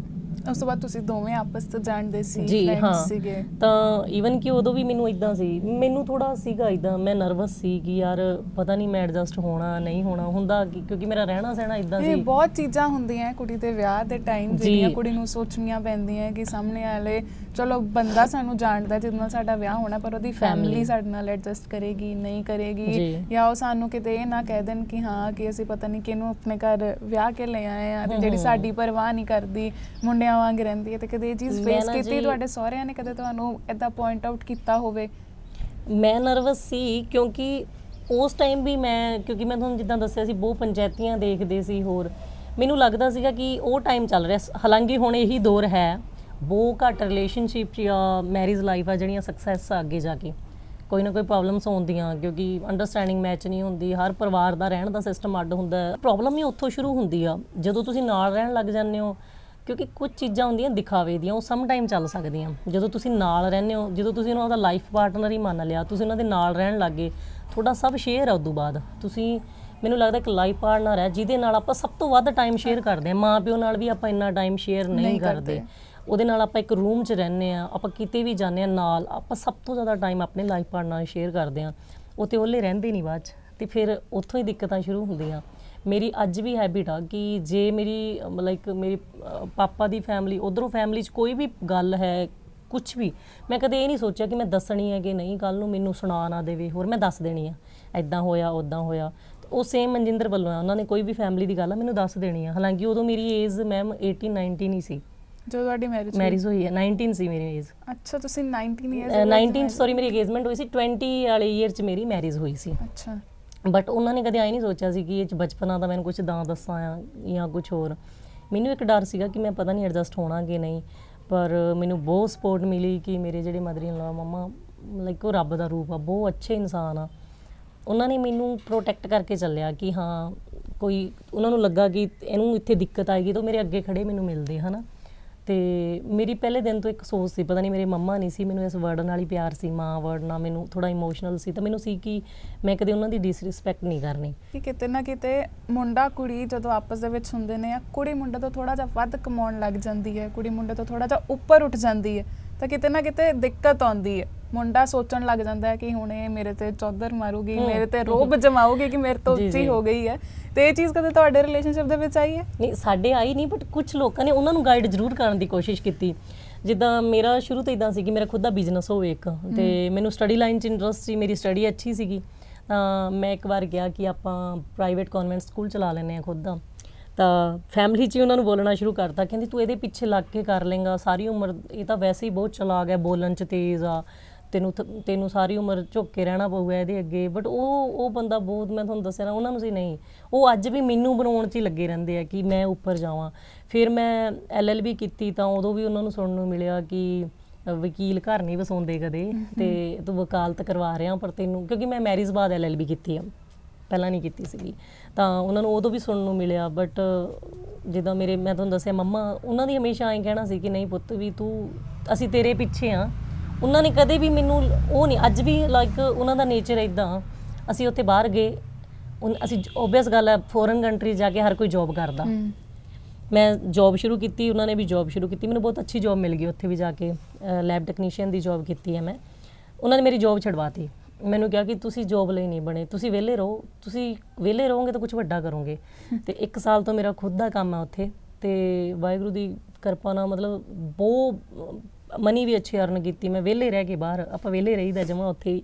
ਉਸ ਤੋਂ ਬਾਅਦ ਤੁਸੀਂ ਦੋਵੇਂ ਆਪਸ ਤੋਂ ਜਾਣਦੇ ਸੀ ਜੀ friends ਹਾਂ ਸੀਗੇ ਤਾਂ ਈਵਨ ਕਿ ਉਦੋਂ ਵੀ ਮੈਨੂੰ ਇਦਾਂ ਸੀ ਮੈਨੂੰ ਥੋੜਾ ਸੀਗਾ ਇਦਾਂ ਮੈਂ ਨਰਵਸ ਸੀ ਕਿ ਯਾਰ ਪਤਾ ਨਹੀਂ ਮੈਂ ਐਡਜਸਟ ਹੋਣਾ ਨਹੀਂ ਹੋਣਾ ਹੁੰਦਾ ਕਿ- ਕਿਉਂਕਿ ਮੇਰਾ ਰਹਿਣਾ ਸਹਿਣਾ ਇਦਾਂ ਇਹ ਸੀ ਬਹੁਤ ਚੀਜ਼ਾਂ ਹੁੰਦੀਆਂ ਹੈ ਕੁੜੀ ਦੇ ਵਿਆਹ ਦੇ ਟਾਈਮ ਜੀ। ਜਿਹੜੀਆਂ ਕੁੜੀ ਨੂੰ ਸੋਚਣੀਆਂ ਪੈਂਦੀਆਂ ਕਿ ਸਾਹਮਣੇ ਵਾਲੇ ਚਲੋ ਬੰਦਾ ਸਾਨੂੰ ਜਾਣਦਾ ਜਿਹਦੇ ਨਾਲ ਸਾਡਾ ਵਿਆਹ ਹੋਣਾ ਪਰ ਉਹਦੀ ਫੈਮਿਲੀ। ਸਾਡੇ ਨਾਲ ਐਡਜਸਟ ਕਰੇਗੀ ਨਹੀਂ ਕਰੇਗੀ ਜੀ। ਜਾਂ ਉਹ ਸਾਨੂੰ ਕਿਤੇ ਇਹ ਨਾ ਕਹਿ ਦੇਣ ਕਿ ਹਾਂ ਕਿ ਅਸੀਂ ਪਤਾ ਨਹੀਂ ਕਿਹਨੂੰ ਆਪਣੇ ਘਰ ਵਿਆਹ ਕੇ ਲੈ ਆਏ ਆ ਤੇ ਜਿਹੜੀ। ਸਾਡੀ ਪਰਵਾਹ ਨਹੀਂ ਕਰਦੀ ਮੁੰਡਿਆਂ ਵਾਂਗ ਰਹਿੰਦੀ ਹੈ ਤੇ ਕਦੇ ਇਹ ਚੀਜ਼ ਮੈਂ ਫੇਸ ਨਾ ਕੀਤੀ ਜੀ- ਤੁਹਾਡੇ ਸਹੁਰਿਆਂ ਨੇ ਕਦੇ ਤੁਹਾਨੂੰ ਇਦਾਂ ਪੁਆਇੰਟ ਆਊਟ ਕੀਤਾ ਹੋਵੇ? ਮੈਂ ਨਰਵਸ ਸੀ ਕਿਉਂਕਿ ਉਸ ਟਾਈਮ ਵੀ ਮੈਂ ਕਿਉਂਕਿ ਮੈਂ ਤੁਹਾਨੂੰ ਜਿੱਦਾਂ ਦੱਸਿਆ ਸੀ ਬਹੁਤ ਪੰਚਾਇਤੀਆਂ ਦੇਖਦੇ ਸੀ ਹੋਰ। ਮੈਨੂੰ ਲੱਗਦਾ ਸੀਗਾ ਕਿ ਉਹ ਟਾਈਮ ਚੱਲ ਰਿਹਾ ਸ- ਹਾਲਾਂਕਿ ਹੁਣ ਇਹੀ ਦੌਰ ਹੈ। ਬਹੁਤ ਘੱਟ ਰਿਲੇਸ਼ਨਸ਼ਿਪ ਜਾਂ ਮੈਰਿਜ ਲਾਈਫ ਆ ਜਿਹੜੀਆਂ ਸਕਸੈਸ ਆ ਅੱਗੇ ਜਾ ਕੇ। ਕੋਈ ਨਾ ਕੋਈ ਪ੍ਰੋਬਲਮਸ ਆਉਂਦੀਆਂ ਕਿਉਂਕਿ ਅੰਡਰਸਟੈਂਡਿੰਗ ਮੈਚ ਨਹੀਂ ਹੁੰਦੀ। ਹਰ ਪਰਿਵਾਰ ਦਾ ਰਹਿਣ ਦਾ ਸਿਸਟਮ ਅੱਡ ਹੁੰਦਾ। ਪ੍ਰੋਬਲਮ ਹੀ ਉੱਥੋਂ ਸ਼ੁਰੂ ਹੁੰਦੀ ਆ। ਜਦੋਂ ਤੁਸੀਂ ਨਾਲ ਰਹਿਣ ਲੱਗ ਜਾਂਦੇ ਹੋ ਕਿਉਂਕਿ ਕੁਝ ਚੀਜ਼ਾਂ ਹੁੰਦੀਆਂ ਦਿਖਾਵੇ ਦੀਆਂ ਉਹ ਸਮ ਟਾਈਮ ਚੱਲ ਸਕਦੀਆਂ। ਜਦੋਂ ਤੁਸੀਂ ਨਾਲ ਰਹਿੰਦੇ ਹੋ ਜਦੋਂ ਤੁਸੀਂ ਉਹਨਾਂ ਦਾ ਲਾਈਫ ਪਾਰਟਨਰ ਹੀ ਮੰਨ ਲਿਆ ਤੁਸੀਂ ਉਹਨਾਂ ਦੇ ਨਾਲ ਰਹਿਣ ਲੱਗੇ ਤੁਹਾਡਾ ਸਭ ਸ਼ੇਅਰ ਆ ਉਦੋਂ ਬਾਅਦ। ਤੁਸੀਂ ਮੈਨੂੰ ਲੱਗਦਾ ਇੱਕ ਲਾਈਫ ਪਾਰਟਨਰ ਹੈ ਜਿਹਦੇ ਨਾਲ ਆਪਾਂ ਸਭ ਤੋਂ ਵੱਧ ਟਾਈਮ ਸ਼ੇਅਰ ਕਰਦੇ ਹਾਂ। ਮਾਂ ਪਿਓ ਨਾਲ ਵੀ ਆਪਾਂ ਇੰਨਾ ਟਾਈਮ ਸ਼ੇਅਰ ਨਹੀਂ ਕਰਦੇ। ਉਹਦੇ ਨਾਲ ਆਪਾਂ ਇੱਕ ਰੂਮ 'ਚ ਰਹਿੰਦੇ ਆ ਆਪਾਂ ਕਿਤੇ ਵੀ ਜਾਂਦੇ ਆ ਨਾਲ ਆਪਾਂ ਸਭ ਤੋਂ ਜ਼ਿਆਦਾ ਟਾਈਮ ਆਪਣੇ ਲਾਈਫ ਪਾਰਟਨਰ ਨਾਲ ਸ਼ੇਅਰ ਕਰਦੇ ਆ ਉਹ ਤੇ ਉਹਲੇ ਰਹਿੰਦੇ ਨਹੀਂ ਬਾਅਦ 'ਚ। ਤੇ ਫਿਰ ਉੱਥੋਂ ਹੀ ਦਿੱਕਤਾਂ ਸ਼ੁਰੂ ਹੁੰਦੀਆਂ। ਮੇਰੀ ਅੱਜ ਵੀ ਹੈਬਿਟ ਆ ਕਿ ਜੇ ਮੇਰੀ ਲਾਈਕ ਮੇਰੀ ਪਾਪਾ ਦੀ ਫੈਮਿਲੀ ਉਧਰੋਂ ਫੈਮਿਲੀ 'ਚ ਕੋਈ ਵੀ ਗੱਲ ਹੈ ਕੁਝ ਵੀ ਮੈਂ ਕਦੇ ਇਹ ਨਹੀਂ ਸੋਚਿਆ ਕਿ ਮੈਂ ਦੱਸਣੀ ਹੈ ਕਿ ਨਹੀਂ ਕੱਲ ਨੂੰ ਮੈਨੂੰ ਸੁਣਾ ਨਾ ਦੇਵੇ ਹੋਰ ਮੈਂ ਦੱਸ ਦੇਣੀ ਆ। ਐਦਾਂ ਹੋਇਆ ਉਦਾਂ ਹੋਇਆ। ਉਹ ਸੇਮ ਮਨਜਿੰਦਰ ਵੱਲੋਂ ਆ ਉਹਨਾਂ ਨੇ ਕੋਈ ਵੀ ਫੈਮਿਲੀ ਦੀ ਗੱਲ ਆ ਮੈਨੂੰ ਦੱਸ ਦੇਣੀ ਆ। ਹਾਲਾਂਕਿ ਉਦੋਂ ਮੇਰੀ ਏਜ ਮੈਮ 18 19 ਹੀ ਸੀ। ਜਦੋਂ ਤੁਹਾਡੀ ਮੈਰਿਜ ਮੈਰਿਜ ਹੋਈ ਹੈ 19 ਸੀ ਮੇਰੀ ਏਜ ਅੱਛਾ ਤੁਸੀਂ 19 ਇਅਰਸ 19 ਸੌਰੀ ਮੇਰੀ engagement ਹੋਈ ਸੀ 20 ਵਾਲੇ ਈਅਰ ਚ ਮੇਰੀ ਮੈਰਿਜ ਹੋਈ ਸੀ। ਅੱਛਾ। ਬਟ ਉਹਨਾਂ ਨੇ ਕਦੇ ਆਈ ਨਹੀਂ ਸੋਚਿਆ ਸੀ ਕਿ ਇਹ ਚ ਬਚਪਨਾ ਦਾ ਮੈਨੂੰ ਕੁਝ ਦਾਂ ਦੱਸਾਂ ਆ ਜਾਂ ਕੁਝ ਹੋਰ। ਮੈਨੂੰ ਇੱਕ ਡਰ ਸੀਗਾ ਕਿ ਮੈਂ ਪਤਾ ਨਹੀਂ ਐਡਜਸਟ ਹੋਣਾ ਕਿ ਨਹੀਂ। ਪਰ ਮੈਨੂੰ ਬਹੁਤ ਸਪੋਰਟ ਮਿਲੀ ਕਿ ਮੇਰੇ ਜਿਹੜੇ ਮਦਰ ਇਨ ਲਾ ਮਮਾ ਲਾਈਕ ਉਹ ਰੱਬ ਦਾ ਰੂਪ ਆ, ਬਹੁਤ ਅੱਛੇ ਇਨਸਾਨ ਆ। ਉਹਨਾਂ ਨੇ ਮੈਨੂੰ ਪ੍ਰੋਟੈਕਟ ਕਰਕੇ ਚੱਲਿਆ ਕਿ ਹਾਂ, ਕੋਈ ਉਹਨਾਂ ਨੂੰ ਲੱਗਾ ਕਿ ਇਹਨੂੰ ਇੱਥੇ ਦਿੱਕਤ ਆਏਗੀ ਤਾਂ ਉਹ ਮੇਰੇ ਅੱਗੇ ਖੜੇ ਮੈਨੂੰ ਮਿਲਦੇ, ਹਨਾ? ਤੇ ਮੇਰੀ ਪਹਿਲੇ ਦਿਨ ਤੋਂ ਇੱਕ ਸੋਚ ਸੀ, ਪਤਾ ਨਹੀਂ ਮੇਰੇ ਮੰਮਾ ਨਹੀਂ ਸੀ, ਮੈਨੂੰ ਇਸ ਵਰਡ ਨਾਲ ਹੀ ਪਿਆਰ ਸੀ, ਮਾਂ ਵਰਡ ਨਾਲ ਮੈਨੂੰ ਥੋੜਾ ਇਮੋਸ਼ਨਲ ਸੀ, ਤਾਂ ਮੈਨੂੰ ਸੀ ਕਿ ਮੈਂ ਕਦੇ ਉਹਨਾਂ ਦੀ ਡਿਸਰਿਸਪੈਕਟ ਨਹੀਂ ਕਰਨੀ। ਕਿ ਕਿਤੇ ਨਾ ਕਿਤੇ ਮੁੰਡਾ ਕੁੜੀ ਜਦੋਂ ਆਪਸ ਦੇ ਵਿੱਚ ਹੁੰਦੇ ਨੇ ਆ ਕੁੜੀ ਮੁੰਡੇ ਤੋਂ ਥੋੜਾ ਜਿਹਾ ਵੱਧ ਕਮਾਉਣ ਲੱਗ ਜਾਂਦੀ ਹੈ, ਕੁੜੀ ਮੁੰਡੇ ਤੋਂ ਥੋੜਾ ਜਿਹਾ ਉੱਪਰ ਉੱਠ ਜਾਂਦੀ ਹੈ ਤਾਂ ਕਿਤੇ ਨਾ ਕਿਤੇ ਦਿੱਕਤ ਆਉਂਦੀ ਹੈ। ਮੁੰਡਾ ਸੋਚਣ ਲੱਗ ਜਾਂਦਾ ਹੈ ਕਿ ਹੁਣ ਇਹ ਮੇਰੇ ਤੇ ਚੌਧਰ ਮਾਰੂਗੀ। ਮੇਰੇ ਤੇ ਰੋਬ ਜਮਾਊਗੀ ਕਿ ਮੇਰੇ ਤੋਂ [LAUGHS] ਉੱਚੀ। ਹੋ ਗਈ ਹੈ। ਤੇ ਇਹ ਚੀਜ਼ ਕਦੇ ਤੁਹਾਡੇ ਰਿਲੇਸ਼ਨਸ਼ਿਪ ਦੇ ਵਿੱਚ ਆਈ ਹੈ? ਨਹੀਂ ਸਾਡੇ ਆਈ ਨਹੀਂ ਬਟ ਕੁਝ ਲੋਕਾਂ ਨੇ ਉਹਨਾਂ ਨੂੰ ਗਾਈਡ ਜ਼ਰੂਰ ਕਰਨ ਦੀ ਕੋਸ਼ਿਸ਼ ਕੀਤੀ। ਜਿੱਦਾਂ ਮੇਰਾ ਸ਼ੁਰੂ ਤੋਂ ਇਦਾਂ ਸੀ ਕਿ ਮੇਰਾ ਖੁਦ ਦਾ ਬਿਜ਼ਨਸ ਹੋਵੇ ਇੱਕ ਤੇ ਮੈਨੂੰ ਸਟੱਡੀ ਲਾਈਨ 'ਚ ਇੰਟਰਸਟ ਸੀ ਮੇਰੀ ਸਟੱਡੀ ਅੱਛੀ ਸੀਗੀ। ਤਾਂ ਮੈਂ ਇੱਕ ਵਾਰ ਗਿਆ ਕਿ ਆਪਾਂ ਪ੍ਰਾਈਵੇਟ ਕਨਵੈਂਟ ਸਕੂਲ ਚਲਾ ਲੈਂਦੇ ਆ ਖੁਦ ਦਾ। ਤਾਂ ਫੈਮਿਲੀ 'ਚ ਹੀ ਉਹਨਾਂ ਨੂੰ ਬੋਲਣਾ ਸ਼ੁਰੂ ਕਰਤਾ, ਕਹਿੰਦੀ ਤੂੰ ਇਹਦੇ ਪਿੱਛੇ ਲੱਗ ਕੇ ਕਰ ਲੇਗਾ, ਸਾਰੀ ਉਮਰ ਇਹ ਤਾਂ ਵੈਸੇ ਹੀ ਬਹੁਤ ਚਲਾਕ ਹੈ, ਬੋਲਣ 'ਚ ਤੇਜ਼ ਆ, ਤੈਨੂੰ ਥ- ਤੈਨੂੰ ਸਾਰੀ ਉਮਰ ਝੁੱਕ ਕੇ ਰਹਿਣਾ ਪਊਗਾ ਇਹਦੇ ਅੱਗੇ ਬਟ ਉਹ ਉਹ ਬੰਦਾ ਬਹੁਤ, ਮੈਂ ਤੁਹਾਨੂੰ ਦੱਸਿਆ ਨਾ, ਉਹਨਾਂ ਨੂੰ ਸੀ ਨਹੀਂ, ਉਹ ਅੱਜ ਵੀ ਮੈਨੂੰ ਬਣਾਉਣ 'ਚ ਹੀ ਲੱਗੇ ਰਹਿੰਦੇ ਆ ਕਿ ਮੈਂ ਉੱਪਰ ਜਾਵਾਂ। ਫਿਰ ਮੈਂ ਐਲਐਲਬੀ ਕੀਤੀ ਤਾਂ ਉਦੋਂ ਵੀ ਉਹਨਾਂ ਨੂੰ ਸੁਣਨ ਨੂੰ ਮਿਲਿਆ ਕਿ ਵਕੀਲ ਘਰ ਨਹੀਂ ਵਸਾਉਂਦੇ ਕਦੇ, ਤੇ ਤੂੰ ਵਕਾਲਤ ਕਰਵਾ ਰਿਹਾ ਪਰ ਤੈਨੂੰ, ਕਿਉਂਕਿ ਮੈਂ ਮੈਰਿਜ ਬਾਅਦ ਐਲਐਲਬੀ ਕੀਤੀ ਆ। ਪਹਿਲਾਂ ਨਹੀਂ ਕੀਤੀ ਸੀਗੀ। ਤਾਂ ਉਹਨਾਂ ਨੂੰ ਉਦੋਂ ਵੀ ਸੁਣਨ ਨੂੰ ਮਿਲਿਆ ਬਟ ਜਿੱਦਾਂ ਮੇਰੇ ਮੈਂ ਤੁਹਾਨੂੰ ਦੱਸਿਆ ਮੰਮਾ ਉਹਨਾਂ ਦੀ ਹਮੇਸ਼ਾ ਐਂ ਕਹਿਣਾ ਸੀ ਕਿ ਨਹੀਂ ਪੁੱਤ ਵੀ ਤੂੰ ਅਸੀਂ ਤੇਰੇ ਪਿੱਛੇ ਆ। ਉਹਨਾਂ ਨੇ ਕਦੇ ਵੀ ਮੈਨੂੰ ਉਹ ਨਹੀਂ ਅੱਜ ਵੀ ਲਾਈਕ ਉਹਨਾਂ ਦਾ ਨੇਚਰ ਇਦਾਂ ਅਸੀਂ ਉੱਥੇ ਬਾਹਰ ਗਏ ਅਸੀਂ ਓਬਵੀਅਸ ਗੱਲ ਹੈ ਫੋਰਨ ਕੰਟਰੀ ਜਾ ਕੇ ਹਰ ਕੋਈ ਜੌਬ ਕਰਦਾ। ਮੈਂ ਜੌਬ ਸ਼ੁਰੂ ਕੀਤੀ ਉਹਨਾਂ ਨੇ ਵੀ ਜੌਬ ਸ਼ੁਰੂ ਕੀਤੀ ਮੈਨੂੰ ਬਹੁਤ ਅੱਛੀ ਜੌਬ ਮਿਲ ਗਈ ਉੱਥੇ ਵੀ ਜਾ ਕੇ ਲੈਬ ਟੈਕਨੀਸ਼ੀਅਨ ਦੀ ਜੌਬ ਕੀਤੀ ਹੈ ਮੈਂ। ਉਹਨਾਂ ਨੇ ਮੇਰੀ ਜੌਬ ਛਡਵਾਤੀ। ਮੈਨੂੰ ਕਿਹਾ ਕਿ ਤੁਸੀਂ ਜੌਬ ਲਈ ਨਹੀਂ ਬਣੇ ਤੁਸੀਂ ਵਿਹਲੇ ਰਹੋ ਤੁਸੀਂ ਵਿਹਲੇ ਰਹੋਗੇ ਤਾਂ ਕੁਝ ਵੱਡਾ ਕਰੋਗੇ। [LAUGHS] ਤੇ ਇੱਕ ਸਾਲ ਤੋਂ ਮੇਰਾ ਖੁਦ ਦਾ ਕੰਮ ਹੈ ਉੱਥੇ ਤੇ ਵਾਹਿਗੁਰੂ ਦੀ ਕਿਰਪਾ ਨਾਲ ਮਤਲਬ ਬਹੁਤ ਮਨੀ ਵੀ ਅੱਛੀ ਅਰਨ ਕੀਤੀ ਮੈਂ ਵਿਹਲੇ ਰਹਿ ਕੇ ਬਾਹਰ ਆਪਾਂ ਵਿਹਲੇ ਰਹੀਦਾ ਜਮਾ ਉੱਥੇ ਵੀ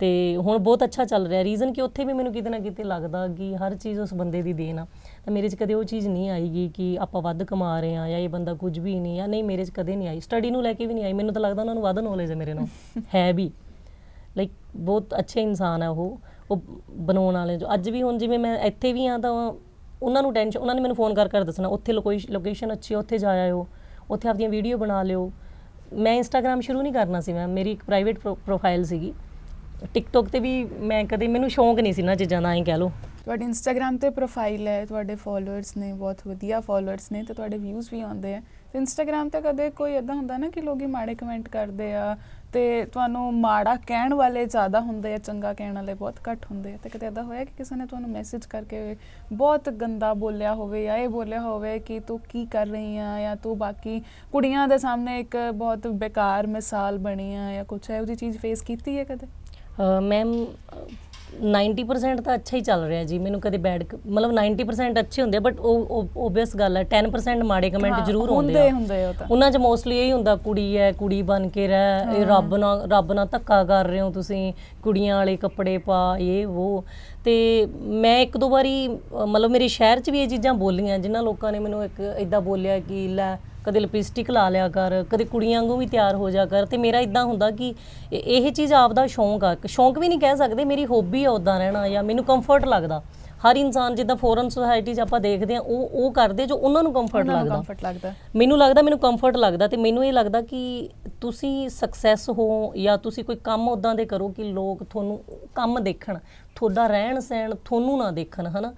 ਤੇ ਹੁਣ ਬਹੁਤ ਅੱਛਾ ਚੱਲ ਰਿਹਾ ਰੀਜ਼ਨ ਕਿ ਉੱਥੇ ਵੀ ਮੈਨੂੰ ਕਿਤੇ ਨਾ ਕਿਤੇ ਲੱਗਦਾ ਕਿ ਹਰ ਚੀਜ਼ ਉਸ ਬੰਦੇ ਦੀ ਦੇਣ ਆ। ਤਾਂ ਮੇਰੇ 'ਚ ਕਦੇ ਉਹ ਚੀਜ਼ ਨਹੀਂ ਆਈਗੀ ਕਿ ਆਪਾਂ ਵੱਧ ਕਮਾ ਰਹੇ ਆ ਜਾਂ ਇਹ ਬੰਦਾ ਕੁਝ ਵੀ ਨਹੀਂ ਆ ਨਹੀਂ ਮੇਰੇ 'ਚ ਕਦੇ ਨਹੀਂ ਆਈ ਸਟੱਡੀ ਨੂੰ ਲੈ ਕੇ ਵੀ ਨਹੀਂ ਆਈ ਮੈਨੂੰ ਤਾਂ ਲੱਗਦਾ ਉਹਨਾਂ ਨੂੰ ਵੱਧ ਨੌਲੇਜ ਹੈ ਮੇਰੇ ਨਾਲ [LAUGHS] ਹੈ ਵੀ। ਬਹੁਤ ਅੱਛੇ ਇਨਸਾਨ ਹੈ ਉਹ ਉਹ ਬਣਾਉਣ ਵਾਲੇ ਜੋ, ਅੱਜ ਵੀ ਹੁਣ ਜਿਵੇਂ ਮੈਂ ਇੱਥੇ ਵੀ ਆ ਤਾਂ ਉਹਨਾਂ ਨੂੰ ਟੈਨਸ਼ਨ ਉਹਨਾਂ ਨੇ ਮੈਨੂੰ ਫੋਨ ਕਰ ਕਰ ਦੱਸਣਾ, ਉੱਥੇ ਲੋਕੇਸ਼ਨ ਅੱਛੀ ਉੱਥੇ ਜਾ ਆਇਓ, ਉੱਥੇ ਆਪਦੀਆਂ ਵੀਡੀਓ ਬਣਾ ਲਿਓ। ਮੈਂ ਇੰਸਟਾਗ੍ਰam ਸ਼ੁਰੂ ਨਹੀਂ ਕਰਨਾ ਸੀ ਮੈਂ, ਮੇਰੀ ਇੱਕ ਪ੍ਰਾਈਵੇਟ ਪ੍ਰੋਫਾਈਲ ਸੀਗੀ। ਟਿਕਟੋਕ ਤੇ ਵੀ ਮੈਂ ਕਦੇ, ਮੈਨੂੰ ਸ਼ੌਂਕ ਨਹੀਂ ਸੀ ਨਾ ਚੀਜ਼ਾਂ ਦਾ, ਐਂ ਕਹਿ ਲਓ। ਤੁਹਾਡੀ ਇੰਸਟਾਗ੍ਰam ਤੇ ਪ੍ਰੋਫਾਈਲ ਹੈ, ਤੁਹਾਡੇ ਫਾਲੋਅਰਸ ਨੇ, ਬਹੁਤ ਵਧੀਆ ਫਾਲੋਅਰਸ ਨੇ, ਤੇ ਤੁਹਾਡੇ ਵਿਊਜ਼ ਵੀ ਆਉਂਦੇ ਆ। ਤੇ ਇੰਸਟਾਗ੍ਰam ਤੇ ਕਦੇ ਕੋਈ ਇਦਾਂ ਹੁੰਦਾ ਨਾ ਕਿ ਲੋਕੀ ਮਾੜੇ ਕਮੈਂਟ ਕਰਦੇ ਆ ਤੇ ਤੁਹਾਨੂੰ ਮਾੜਾ ਕਹਿਣ ਵਾਲੇ ਜ਼ਿਆਦਾ ਹੁੰਦੇ ਆ, ਚੰਗਾ ਕਹਿਣ ਵਾਲੇ ਬਹੁਤ ਘੱਟ ਹੁੰਦੇ ਆ ਤੇ ਕਦੇ ਇਦਾਂ ਹੋਇਆ ਕਿ ਕਿਸੇ ਨੇ ਤੁਹਾਨੂੰ ਮੈਸੇਜ ਕਰਕੇ ਬਹੁਤ ਗੰਦਾ ਬੋਲਿਆ ਹੋਵੇ ਜਾਂ ਇਹ ਬੋਲਿਆ ਹੋਵੇ ਕਿ ਤੂੰ ਕੀ ਕਰ ਰਹੀ ਆ ਜਾਂ ਤੂੰ ਬਾਕੀ ਕੁੜੀਆਂ ਦੇ ਸਾਹਮਣੇ ਇੱਕ ਬਹੁਤ ਬੇਕਾਰ ਮਿਸਾਲ ਬਣੀ ਆ ਜਾਂ ਕੁਛ ਇਹੋ ਜਿਹੀ ਚੀਜ਼ ਫੇਸ ਕੀਤੀ ਹੈ ਕਦੇ? ਮੈਮ 90% ਤਾਂ ਅੱਛਾ ਹੀ ਚੱਲ ਰਿਹਾ ਜੀ ਮੈਨੂੰ ਕਦੇ ਬੈਡ ਮਤਲਬ 90% ਅੱਛੇ ਹੁੰਦੇ ਬਟ ਉਹ ਓਬਵੀਅਸ ਗੱਲ ਹੈ 10% ਮਾੜੇ ਕਮੈਂਟ ਜ਼ਰੂਰ ਹੁੰਦੇ ਹੁੰਦੇ ਹੁੰਦੇ ਉਹ ਤਾਂ। ਉਹਨਾਂ 'ਚ ਮੋਸਟਲੀ ਇਹ ਹੁੰਦਾ ਕੁੜੀ ਹੈ ਕੁੜੀ ਬਣ ਕੇ ਰਹਿ ਇਹ ਰੱਬ ਨਾਲ ਰੱਬ ਨਾਲ ਧੱਕਾ ਕਰ ਰਹੇ ਹੋ ਤੁਸੀਂ ਕੁੜੀਆਂ ਵਾਲੇ ਕੱਪੜੇ ਪਾ ਇਹ ਉਹ ਤੇ ਮੈਂ ਇੱਕ ਦੋ ਵਾਰੀ ਮਤਲਬ ਮੇਰੇ ਸ਼ਹਿਰ 'ਚ ਵੀ ਇਹ ਚੀਜ਼ਾਂ ਬੋਲੀਆਂ ਜਿਨ੍ਹਾਂ ਲੋਕਾਂ ਨੇ ਮੈਨੂੰ ਇੱਕ ਇਦਾਂ ਬੋਲਿਆ ਕਿ ਲੈ ਕਦੇ ਲਿਪਸਟਿਕ ਲਾ ਲਿਆ ਕਰ ਕਦੇ ਕੁੜੀਆਂ ਵਾਂਗੂ ਵੀ ਤਿਆਰ ਹੋ ਜਾ ਕਰ ਤੇ ਮੇਰਾ ਇਦਾਂ ਹੁੰਦਾ ਕਿ ਇਹ ਇਹ ਚੀਜ਼ ਆਪਦਾ ਸ਼ੌਂਕ ਆ। ਸ਼ੌਂਕ ਵੀ ਨਹੀਂ ਕਹਿ ਸਕਦੇ ਮੇਰੀ ਹੌਬੀ ਆ ਉਦਾਂ ਰਹਿਣਾ ਜਾਂ ਮੈਨੂੰ ਕੰਫਰਟ ਲੱਗਦਾ। ਹਰ ਇਨਸਾਨ ਜਿੱਦਾਂ ਫੋਰਨ ਸੁਸਾਇਟੀ 'ਚ ਆਪਾਂ ਦੇਖਦੇ ਆ ਉਹ ਉਹ ਕਰਦੇ ਜੋ ਉਹਨਾਂ ਨੂੰ ਕੰਫਰਟ ਲੱਗਦਾ। ਕੰਫਰਟ ਲੱਗਦਾ। ਮੈਨੂੰ ਲੱਗਦਾ ਮੈਨੂੰ ਕੰਫਰਟ ਲੱਗਦਾ ਤੇ ਮੈਨੂੰ ਇਹ ਲੱਗਦਾ ਕਿ ਤੁਸੀਂ ਸਕਸੈਸ ਹੋ ਜਾਂ ਤੁਸੀਂ ਕੋਈ ਕੰਮ ਉਦਾਂ ਦੇ ਕਰੋ ਕਿ ਲੋਕ ਤੁਹਾਨੂੰ ਕੰਮ ਦੇਖਣ। ਤੁਹਾਡਾ ਰਹਿਣ ਸਹਿਣ ਤੁਹਾਨੂੰ ਨਾ ਦੇਖਣ ਹਨਾ?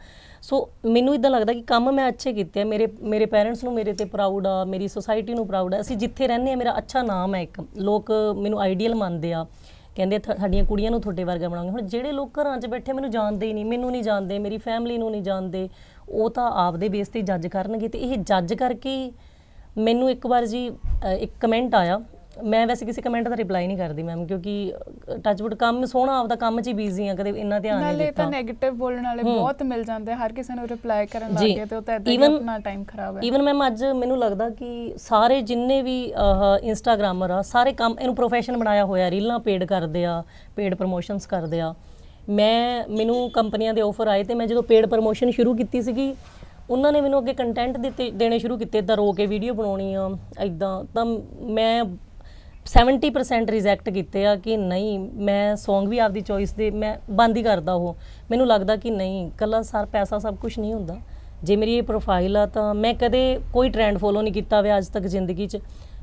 ਸੋ ਮੈਨੂੰ ਇਦਾਂ ਲੱਗਦਾ ਕਿ ਕੰਮ ਮੈਂ ਅੱਛੇ ਕੀਤੇ ਆ। ਮੇਰੇ ਮੇਰੇ ਪੇਰੈਂਟਸ ਨੂੰ ਮੇਰੇ ਤੇ ਪ੍ਰਾਊਡ ਆ, ਮੇਰੀ ਸੋਸਾਇਟੀ ਨੂੰ ਪ੍ਰਾਊਡ ਆ। ਅਸੀਂ ਜਿੱਥੇ ਰਹਿੰਦੇ ਆ, ਮੇਰਾ ਅੱਛਾ ਨਾਮ ਹੈ ਇੱਕ। ਲੋਕ ਮੈਨੂੰ ਆਈਡੀਅਲ ਮੰਨਦੇ ਆ। ਕਹਿੰਦੇ ਥ- ਸਾਡੀਆਂ ਕੁੜੀਆਂ ਨੂੰ ਤੁਹਾਡੇ ਵਰਗਾ ਬਣਾਉਂਗੇ ਹੁਣ ਜਿਹੜੇ ਲੋਕ ਘਰਾਂ 'ਚ ਬੈਠੇ ਮੈਨੂੰ ਜਾਣਦੇ ਹੀ ਨਹੀਂ, ਮੈਨੂੰ ਨਹੀਂ ਜਾਣਦੇ, ਮੇਰੀ ਫੈਮਿਲੀ ਨੂੰ ਨਹੀਂ ਜਾਣਦੇ, ਉਹ ਤਾਂ ਆਪਦੇ ਬੇਸ ਤੇ ਜੱਜ ਕਰਨਗੇ। ਤੇ ਇਹ ਜੱਜ ਕਰਕੇ ਹੀ ਮੈਨੂੰ ਇੱਕ ਵਾਰ ਜੀ ਇੱਕ ਕਮੈਂਟ ਆਇਆ ਮੈਂ ਵੈਸੇ ਕਿਸੇ ਕਮੈਂਟ ਦਾ ਰਿਪਲਾਈ ਨਹੀਂ ਕਰਦੀ ਮੈਮ ਕਿਉਂਕਿ ਟੱਚਵੁੱਡ ਕੰਮ ਸੋਹਣਾ ਆਪਦਾ ਕੰਮ 'ਚ ਹੀ ਬਿਜ਼ੀ ਆ ਕਦੇ ਇੰਨਾ ਧਿਆਨ ਨਹੀਂ ਨਾਲੇ ਤਾਂ ਦਿੱਤਾ। 네ਗੇਟਿਵ ਬੋਲਣ ਵਾਲੇ ਬਹੁਤ ਮਿਲ ਜਾਂਦੇ ਹਰ ਕਿਸੇ ਨੂੰ ਰਿਪਲਾਈ ਕਰਨ ਲੱਗ। ਗਏ ਤੇ ਉਹ ਤਾਂ ਇਦਾਂ ਹੀ ਆਪਣਾ ਟਾਈਮ ਖਰਾਬ ਹੈ। ਈਵਨ ਮੈਮ ਅੱਜ ਮੈਨੂੰ ਲੱਗਦਾ ਕਿ ਸਾਰੇ ਜਿੰਨੇ ਵੀ ਇੰਸਟਾਗ੍ਰਾਮਰ ਆ ਸਾਰੇ ਕੰਮ ਇਹਨੂੰ ਪ੍ਰੋਫੈਸ਼ਨ ਬਣਾਇਆ ਹੋਇਆ ਰੀਲਾਂ ਪੇਡ ਕਰਦੇ ਆ ਪੇਡ ਪ੍ਰੋਮੋਸ਼ਨਸ ਕਰਦੇ ਆ। ਮੈਂ ਮੈਨੂੰ ਕੰਪਨੀਆਂ ਦੇ ਆਫਰ ਆਏ ਤੇ ਮੈਂ ਜਦੋਂ ਪੇਡ ਪ੍ਰੋਮੋਸ਼ਨ ਸ਼ੁਰੂ ਕੀਤੀ ਸੀਗੀ ਉਹਨਾਂ ਨੇ ਮੈਨੂੰ ਅੱਗੇ ਕੰਟੈਂਟ ਦਿੱਤੇ ਦੇਣੇ ਸ਼ੁਰੂ ਕੀਤੇ ਇਦਾਂ ਰੋ ਕੇ ਵੀਡੀਓ ਬਣਾਉਣੀ ਆ ਇਦਾਂ ਤਾਂ ਮੈਂ 70% ਰਿਜੈਕਟ ਕੀਤੇ ਆ ਕਿ ਨਹੀਂ, ਮੈਂ Song ਵੀ ਆਪਦੀ ਚੋਇਸ ਦੇ, ਮੈਂ ਬੰਦ ਹੀ ਕਰਦਾ ਉਹ। ਮੈਨੂੰ ਲੱਗਦਾ ਕਿ ਨਹੀਂ ਕੱਲਾ ਸਾਰ ਪੈਸਾ ਸਭ ਕੁਝ ਨਹੀਂ ਹੁੰਦਾ। ਜੇ ਮੇਰੀ ਇਹ ਪ੍ਰੋਫਾਈਲ ਆ ਤਾਂ ਮੈਂ ਕਦੇ ਕੋਈ ਟ੍ਰੈਂਡ ਫੋਲੋ ਨਹੀਂ ਕੀਤਾ ਵੇ ਅੱਜ ਤੱਕ ਜ਼ਿੰਦਗੀ 'ਚ।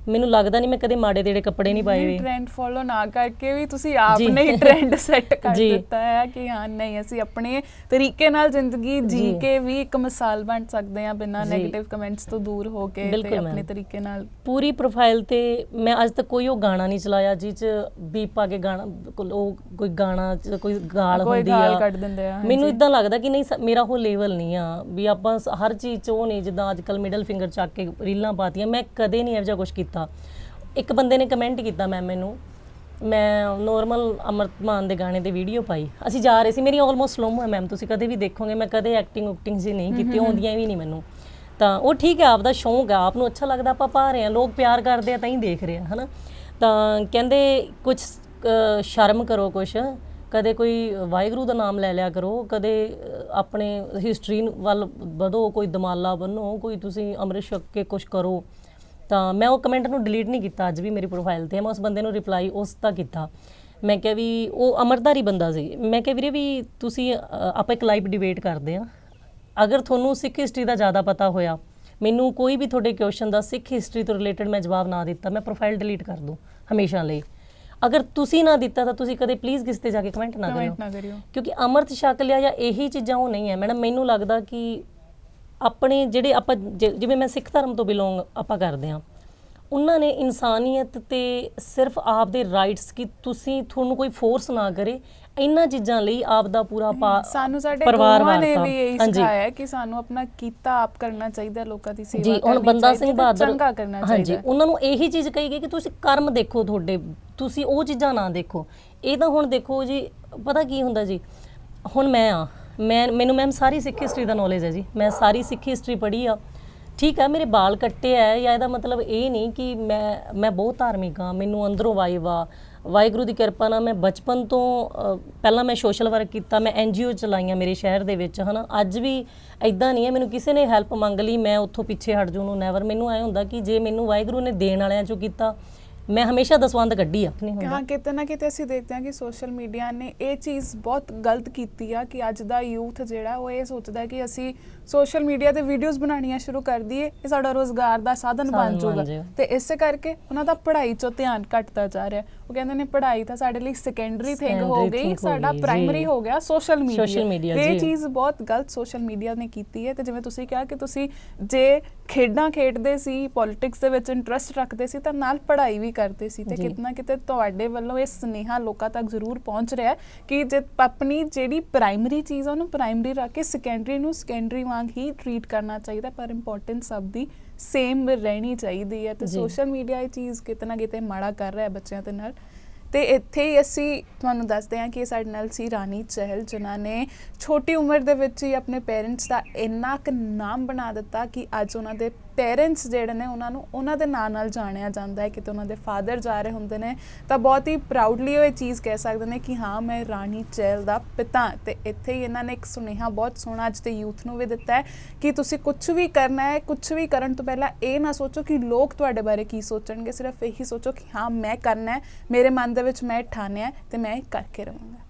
ਮੈਨੂੰ ਲੱਗਦਾ ਨਹੀਂ ਮੈਂ ਕਦੇ ਮਾੜੇ ਤੇੜੇ ਕੱਪੜੇ ਨਹੀਂ ਪਾਏ ਵੇ ਟ੍ਰੈਂਡ ਫੋਲੋ ਨਾ ਕਰਕੇ ਵੀ ਤੁਸੀਂ ਆਪ। ਨੇ ਹੀ ਟ੍ਰੈਂਡ ਸੈੱਟ [LAUGHS] ਕਰ। ਦਿੱਤਾ ਹੈ ਕਿ ਹਾਂ ਨਹੀਂ ਅਸੀਂ ਆਪਣੇ ਤਰੀਕੇ ਨਾਲ ਜ਼ਿੰਦਗੀ ਜੀ। ਕੇ ਵੀ ਇੱਕ ਮਿਸਾਲ ਬਣ ਸਕਦੇ ਹਾਂ ਬਿਨਾਂ। 네ਗੇਟਿਵ ਕਮੈਂਟਸ ਤੋਂ ਦੂਰ ਹੋ ਕੇ ਤੇ ਆਪਣੇ। ਤਰੀਕੇ ਨਾਲ ਪੂਰੀ ਪ੍ਰੋਫਾਈਲ ਤੇ ਮੈਂ ਅੱਜ ਤੱਕ ਕੋਈ ਉਹ ਗਾਣਾ ਨਹੀਂ ਚਲਾਇਆ ਜਿਹ 'ਚ ਬੀਪ ਪਾ ਕੇ ਗਾਣਾ ਉਹ ਕੋਈ ਗਾਣਾ ਕੋਈ ਗਾਲ ਕੋਈ ਹੁੰਦੀ ਗਾਲ ਆ ਕੱਢ ਦਿੰਦੇ ਆ ਮੈਨੂੰ। ਇਦਾਂ ਲੱਗਦਾ ਕਿ ਨਹੀਂ ਮੇਰਾ ਉਹ ਲੈਵਲ ਨਹੀਂ ਆ ਵੀ ਆਪਾਂ ਹਰ ਚੀਜ਼ 'ਚ ਉਹ ਨਹੀਂ ਜਿੱਦਾਂ ਅੱਜ ਕੱਲ ਮਿਡਲ ਫਿੰਗਰ ਚੱਕ ਕੇ ਰੀਲਾਂ ਪਾਤੀਆਂ ਮੈਂ ਕਦੇ ਨਹੀਂ ਇਹੋ ਜਿਹਾ ਕੁਝ ਕੀਤਾ ਇੱਕ ਬੰਦੇ ਨੇ ਕਮੈਂਟ ਕੀਤਾ ਮੈਂ ਮੈਨੂੰ। ਮੈਂ ਨੋਰਮਲ ਅਮਰਤਮਾਨ ਦੇ ਗਾਣੇ ਤੇ ਵੀਡੀਓ ਪਾਈ। ਅਸੀਂ ਜਾ ਰਹੇ ਸੀ ਮੇਰੀ ਆਲਮੋਸਟ ਸਲੋਮੋ ਹੈ ਮੈਮ ਤੁਸੀਂ ਕਦੇ ਵੀ ਦੇਖੋਗੇ ਮੈਂ ਕਦੇ ਐਕਟਿੰਗ ਉਕਟਿੰਗ ਜੀ ਨਹੀਂ ਕੀਤੀ ਆਉਂਦੀਆਂ ਵੀ ਨਹੀਂ ਮੈਨੂੰ। ਤਾਂ ਉਹ ਠੀਕ ਹੈ ਆਪਦਾ ਸ਼ੌਂਕ ਆ ਆਪ ਨੂੰ ਅੱਛਾ ਲੱਗਦਾ ਆਪਾਂ ਪਾ ਰਹੇ ਹਾਂ ਲੋਕ ਪਿਆਰ ਕਰਦੇ ਆ ਤਾਂ ਹੀ ਦੇਖ ਰਹੇ ਆ ਹਨਾ। ਤਾਂ ਕਹਿੰਦੇ ਕੁਝ ਸ਼ਰਮ ਕਰੋ ਕੁਛ ਕਦੇ ਕੋਈ ਵਾਹਿਗੁਰੂ ਦਾ ਨਾਮ ਲੈ ਲਿਆ ਕਰੋ ਕਦੇ ਆਪਣੇ ਹਿਸਟਰੀ ਵੱਲ ਵਧੋ ਕੋਈ ਦਮਾਲਾ ਬੰਨੋ ਕੋਈ ਤੁਸੀਂ ਅੰਮ੍ਰਿਤ ਛਕ ਕੇ ਕੁਝ ਕਰੋ। ਤਾਂ ਮੈਂ ਉਹ ਕਮੈਂਟ ਨੂੰ ਡਿਲੀਟ ਨਹੀਂ ਕੀਤਾ ਅੱਜ ਵੀ ਮੇਰੀ ਪ੍ਰੋਫਾਈਲ ਤੇ। ਮੈਂ ਉਸ ਬੰਦੇ ਨੂੰ ਰਿਪਲਾਈ ਉਸ ਦਾ ਕੀਤਾ। ਮੈਂ ਕਿਹਾ ਵੀ ਉਹ ਅਮਰਧਾਰੀ ਬੰਦਾ ਸੀ। ਮੈਂ ਕਿਹਾ ਵੀਰੇ ਵੀ ਤੁਸੀਂ ਆਪਾਂ ਇੱਕ ਲਾਈਵ ਡਿਬੇਟ ਕਰਦੇ ਆ ਅਗਰ ਤੁਹਾਨੂੰ ਸਿੱਖ ਹਿਸਟਰੀ ਦਾ ਜ਼ਿਆਦਾ ਪਤਾ ਹੋਇਆ ਮੈਨੂੰ ਕੋਈ ਵੀ ਤੁਹਾਡੇ ਕੁਐਸਚਨ ਦਾ ਸਿੱਖ ਹਿਸਟਰੀ ਤੋਂ ਰਿਲੇਟਡ ਮੈਂ ਜਵਾਬ ਨਾ ਦਿੱਤਾ ਮੈਂ ਪ੍ਰੋਫਾਈਲ ਡਿਲੀਟ ਕਰ ਦੂੰ ਹਮੇਸ਼ਾ ਲਈ। ਅਗਰ ਤੁਸੀਂ ਨਾ ਦਿੱਤਾ ਤਾਂ ਤੁਸੀਂ ਕਦੇ ਪਲੀਜ਼ ਕਿਸੇ ਤੇ ਜਾ ਕੇ ਕਮੈਂਟ ਨਾ ਕਰਿਓ। ਕਮੈਂਟ ਨਾ ਕਰਿਓ। ਕਿਉਂਕਿ ਅਮਰਤ ਛਕ ਲਿਆ ਜਾਂ ਇਹੀ ਚੀਜ਼ਾਂ ਉਹ ਨਹੀਂ ਹੈ। ਮੈਡਮ ਮੈਨੂੰ ਲੱਗਦਾ ਕਿ ਆਪਣੇ ਜਿਹੜੇ ਆਪਾਂ ਜ- ਜਿਵੇਂ ਮੈਂ ਸਿੱਖ ਧਰਮ ਤੋਂ ਬਿਲੋਂਗ ਆਪਾਂ ਕਰਦੇ ਹਾਂ ਉਹਨਾਂ ਨੇ ਇਨਸਾਨੀਅਤ ਤੇ ਸਿਰਫ ਆਪ ਦੇ ਰਾਈਟਸ ਕਿ ਤੁਸੀਂ ਤੁਹਾਨੂੰ ਕੋਈ ਫੋਰਸ ਨਾ ਕਰੇ ਇਹਨਾਂ ਚੀਜ਼ਾਂ ਲਈ ਆਪ ਦਾ ਪੂਰਾ ਪਾ- ਸਾਨੂੰ ਸਾਡੇ ਪਰਿਵਾਰ ਗੁਰੂਆਂ ਨੇ ਵਾਰਤਾ। ਵੀ ਇਹੀ ਹਾਂਜੀ। ਸਿਖਾਇਆ ਹੈ ਕਿ ਸਾਨੂੰ ਆਪਣਾ ਕੀਤਾ ਆਪ ਕਰਨਾ ਚਾਹੀਦਾ ਲੋਕਾਂ ਦੀ ਸੇਵਾ ਜੀ ਹੁਣ ਕਰਨੀ ਬੰਦਾ ਚਾਹੀਦੀ ਸਿੰਘ ਬਹਾਦਰ ਚੰਗਾ ਕਰਨਾ ਚਾਹੀਦਾ ਉਹਨਾਂ ਨੂੰ ਇਹੀ ਚੀਜ਼ ਕਹੀ ਗਈ ਕਿ ਤੁਸੀਂ ਕਰਮ ਦੇਖੋ ਤੁਹਾਡੇ ਤੁਸੀਂ ਉਹ ਚੀਜ਼ਾਂ ਨਾ ਦੇਖੋ ਇਹ ਤਾਂ ਹੁਣ ਦੇਖੋ ਜੀ ਪਤਾ ਕੀ ਹੁੰਦਾ ਜੀ ਹੁਣ ਮੈਂ ਆ ਮੈਂ ਮੈਨੂੰ ਮੈਮ ਸਾਰੀ ਸਿੱਖ ਹਿਸਟਰੀ ਦਾ ਨੌਲੇਜ ਹੈ ਜੀ। ਮੈਂ ਸਾਰੀ ਸਿੱਖ ਹਿਸਟਰੀ ਪੜ੍ਹੀ ਆ। ਠੀਕ ਆ ਮੇਰੇ ਬਾਲ ਕੱਟੇ ਆ ਜਾਂ ਇਹਦਾ ਮਤਲਬ ਇਹ ਨਹੀਂ ਕਿ ਮੈਂ ਮੈਂ ਬਹੁਤ ਧਾਰਮਿਕ ਆ ਮੈਨੂੰ ਅੰਦਰੋਂ ਵਾਈਬ ਆ। ਵਾਹਿਗੁਰੂ ਦੀ ਕਿਰਪਾ ਨਾਲ ਮੈਂ ਬਚਪਨ ਤੋਂ ਪਹਿਲਾਂ ਮੈਂ ਸੋਸ਼ਲ ਵਰਕ ਕੀਤਾ, ਮੈਂ ਐਨਜੀਓ ਚਲਾਈਆਂ ਮੇਰੇ ਸ਼ਹਿਰ ਦੇ ਵਿੱਚ, ਹਨਾ। ਅੱਜ ਵੀ ਐਦਾਂ ਨਹੀਂ ਹੈ, ਮੈਨੂੰ ਕਿਸੇ ਨੇ ਹੈਲਪ ਮੰਗ ਲਈ, ਮੈਂ ਉੱਥੋਂ ਪਿੱਛੇ ਹਟ ਜੂ ਨੂੰ ਨੈਵਰ ਮੈਨੂੰ ਐ ਹੁੰਦਾ ਕਿ ਜੇ ਮੈਨੂੰ ਵਾਹਿਗੁਰੂ ਨੇ ਦੇਣ ਵਾਲਿਆਂ ਚੋਂ ਕੀਤਾ ਮੈਂ ਹਮੇਸ਼ਾ ਦਸਵੰਦ ਕੱਢੀ ਆ ਨਹੀਂ ਹੁੰਦਾ ਹਾਂ ਕਿਤੇ ਨਾ ਕਿਤੇ ਅਸੀਂ ਦੇਖਦੇ ਹਾਂ ਕਿ ਸੋਸ਼ਲ ਮੀਡੀਆ ਨੇ ਇਹ ਚੀਜ਼ ਬਹੁਤ ਗਲਤ ਕੀਤੀ ਆ ਕਿ ਅੱਜ ਦਾ ਯੂਥ ਜਿਹੜਾ ਉਹ ਇਹ ਸੋਚਦਾ ਕਿ ਅਸੀਂ ਸੋਸ਼ਲ ਮੀਡੀਆ ਤੇ ਵੀਡੀਓਜ਼ ਬਣਾਉਣੀਆਂ ਸ਼ੁਰੂ ਕਰ ਦਈਏ ਇਹ ਸਾਡਾ ਰੋਜ਼ਗਾਰ ਦਾ ਸਾਧਨ ਬਣ ਜਾਊਗਾ। ਤੇ ਇਸੇ ਕਰਕੇ ਉਹਨਾਂ ਦਾ ਪੜ੍ਹਾਈ 'ਚੋਂ ਧਿਆਨ ਘਟਦਾ ਜਾ ਰਿਹਾ ਉਹ ਕਹਿੰਦੇ ਨੇ ਪੜ੍ਹਾਈ ਤਾਂ ਸਾਡੇ ਲਈ ਸੈਕੰਡਰੀ ਥਿੰਗ ਹੋ ਗਈ ਸਾਡਾ। ਪ੍ਰਾਇਮਰੀ ਹੋ ਗਿਆ ਸੋਸ਼ਲ ਮੀਡੀਆ ਇਹ। ਚੀਜ਼ ਬਹੁਤ ਗਲਤ ਸੋਸ਼ਲ ਮੀਡੀਆ ਨੇ ਕੀਤੀ ਹੈ ਤੇ ਜਿਵੇਂ ਤੁਸੀਂ ਕਿਹਾ ਕਿ ਤੁਸੀਂ ਜੇ ਖੇਡਾਂ ਖੇਡਦੇ ਸੀ ਪੋਲਿਟਿਕਸ ਦੇ ਵਿੱਚ ਇੰਟਰਸਟ ਰੱਖਦੇ ਸੀ ਤਾਂ ਨਾਲ ਪੜ੍ਹਾਈ ਵੀ ਕਰਦੇ ਸੀ ਤੇ ਜੀ। ਕਿਤੇ ਤੁਹਾਡੇ ਵੱਲੋਂ ਇਹ ਸੁਨੇਹਾ ਲੋਕਾਂ ਤੱਕ ਜ਼ਰੂਰ ਪਹੁੰਚ ਰਿਹਾ ਕਿ ਜੇ ਆਪਣੀ ਜਿਹੜੀ ਪ੍ਰਾਇਮਰੀ ਚੀਜ਼ ਆ ਉਹਨੂੰ ਪ੍ਰਾਇਮਰੀ ਰੱਖ ਕੇ ਸੈਕੰਡਰੀ ਨੂੰ ਸੈਕੰਡਰੀ ਵਾਂਗ ਹੀ ਟਰੀਟ ਕਰਨਾ ਚਾਹੀਦਾ ਪਰ ਇੰਪੋਰਟੈਂਸ ਸਭ ਦੀ ਸੇਮ ਰਹਿਣੀ ਚਾਹੀਦੀ ਹੈ ਤੇ। ਸੋਸ਼ਲ ਮੀਡੀਆ ਇਹ ਚੀਜ਼ ਕਿਤੇ ਨਾ ਕਿਤੇ ਮਾੜਾ ਕਰ ਰਿਹਾ ਹੈ ਬੱਚਿਆਂ ਦੇ ਨਾਲ ਤੇ ਇੱਥੇ ਹੀ ਅਸੀਂ ਤੁਹਾਨੂੰ ਦੱਸਦੇ ਹਾਂ ਕਿ ਸਾਡੇ ਨਾਲ ਸੀ ਰਾਣੀ ਚਹਿਲ ਜਿਨ੍ਹਾਂ ਨੇ ਛੋਟੀ ਉਮਰ ਦੇ ਵਿੱਚ ਹੀ ਆਪਣੇ ਪੇਰੈਂਟਸ ਦਾ ਇੰਨਾ ਕੁ ਨਾਮ ਬਣਾ ਦਿੱਤਾ ਕਿ ਅੱਜ ਉਹਨਾਂ ਦੇ ਪੇਰੈਂਟਸ ਜਿਹੜੇ ਨੇ ਉਹਨਾਂ ਨੂੰ ਉਹਨਾਂ ਦੇ ਨਾਂ ਨਾਲ ਜਾਣਿਆ ਜਾਂਦਾ ਹੈ। ਕਿਤੇ ਉਹਨਾਂ ਦੇ ਫਾਦਰ ਜਾ ਰਹੇ ਹੁੰਦੇ ਨੇ, ਤਾਂ ਬਹੁਤ ਹੀ ਪ੍ਰਾਊਡਲੀ ਉਹ ਇਹ ਚੀਜ਼ ਕਹਿ ਸਕਦੇ ਨੇ ਕਿ ਹਾਂ, ਮੈਂ ਰਾਣੀ ਚਹਿਲ ਦਾ ਪਿਤਾ ਹਾਂ। ਤੇ ਇੱਥੇ ਹੀ ਇਹਨਾਂ ਨੇ ਇੱਕ ਸੁਨੇਹਾ ਬਹੁਤ ਸੋਹਣਾ ਅੱਜ ਦੇ ਯੂਥ ਨੂੰ ਵੀ ਦਿੱਤਾ ਹੈ ਕਿ ਤੁਸੀਂ ਕੁਝ ਵੀ ਕਰਨਾ ਹੈ ਕੁਝ ਵੀ ਕਰਨ ਤੋਂ ਪਹਿਲਾਂ ਇਹ ਨਾ ਸੋਚੋ ਕਿ ਲੋਕ ਤੁਹਾਡੇ ਬਾਰੇ ਕੀ ਸੋਚਣਗੇ। ਸਿਰਫ ਇਹੀ ਸੋਚੋ ਕਿ ਹਾਂ, ਮੈਂ ਕਰਨਾ ਹੈ, ਮੇਰੇ ਮਨ ਦੇ ਵਿੱਚ ਮੈਂ ਠਾਣਿਆ ਹੈ ਤੇ ਮੈਂ ਇਹ ਕਰਕੇ ਰਹੂੰਗਾ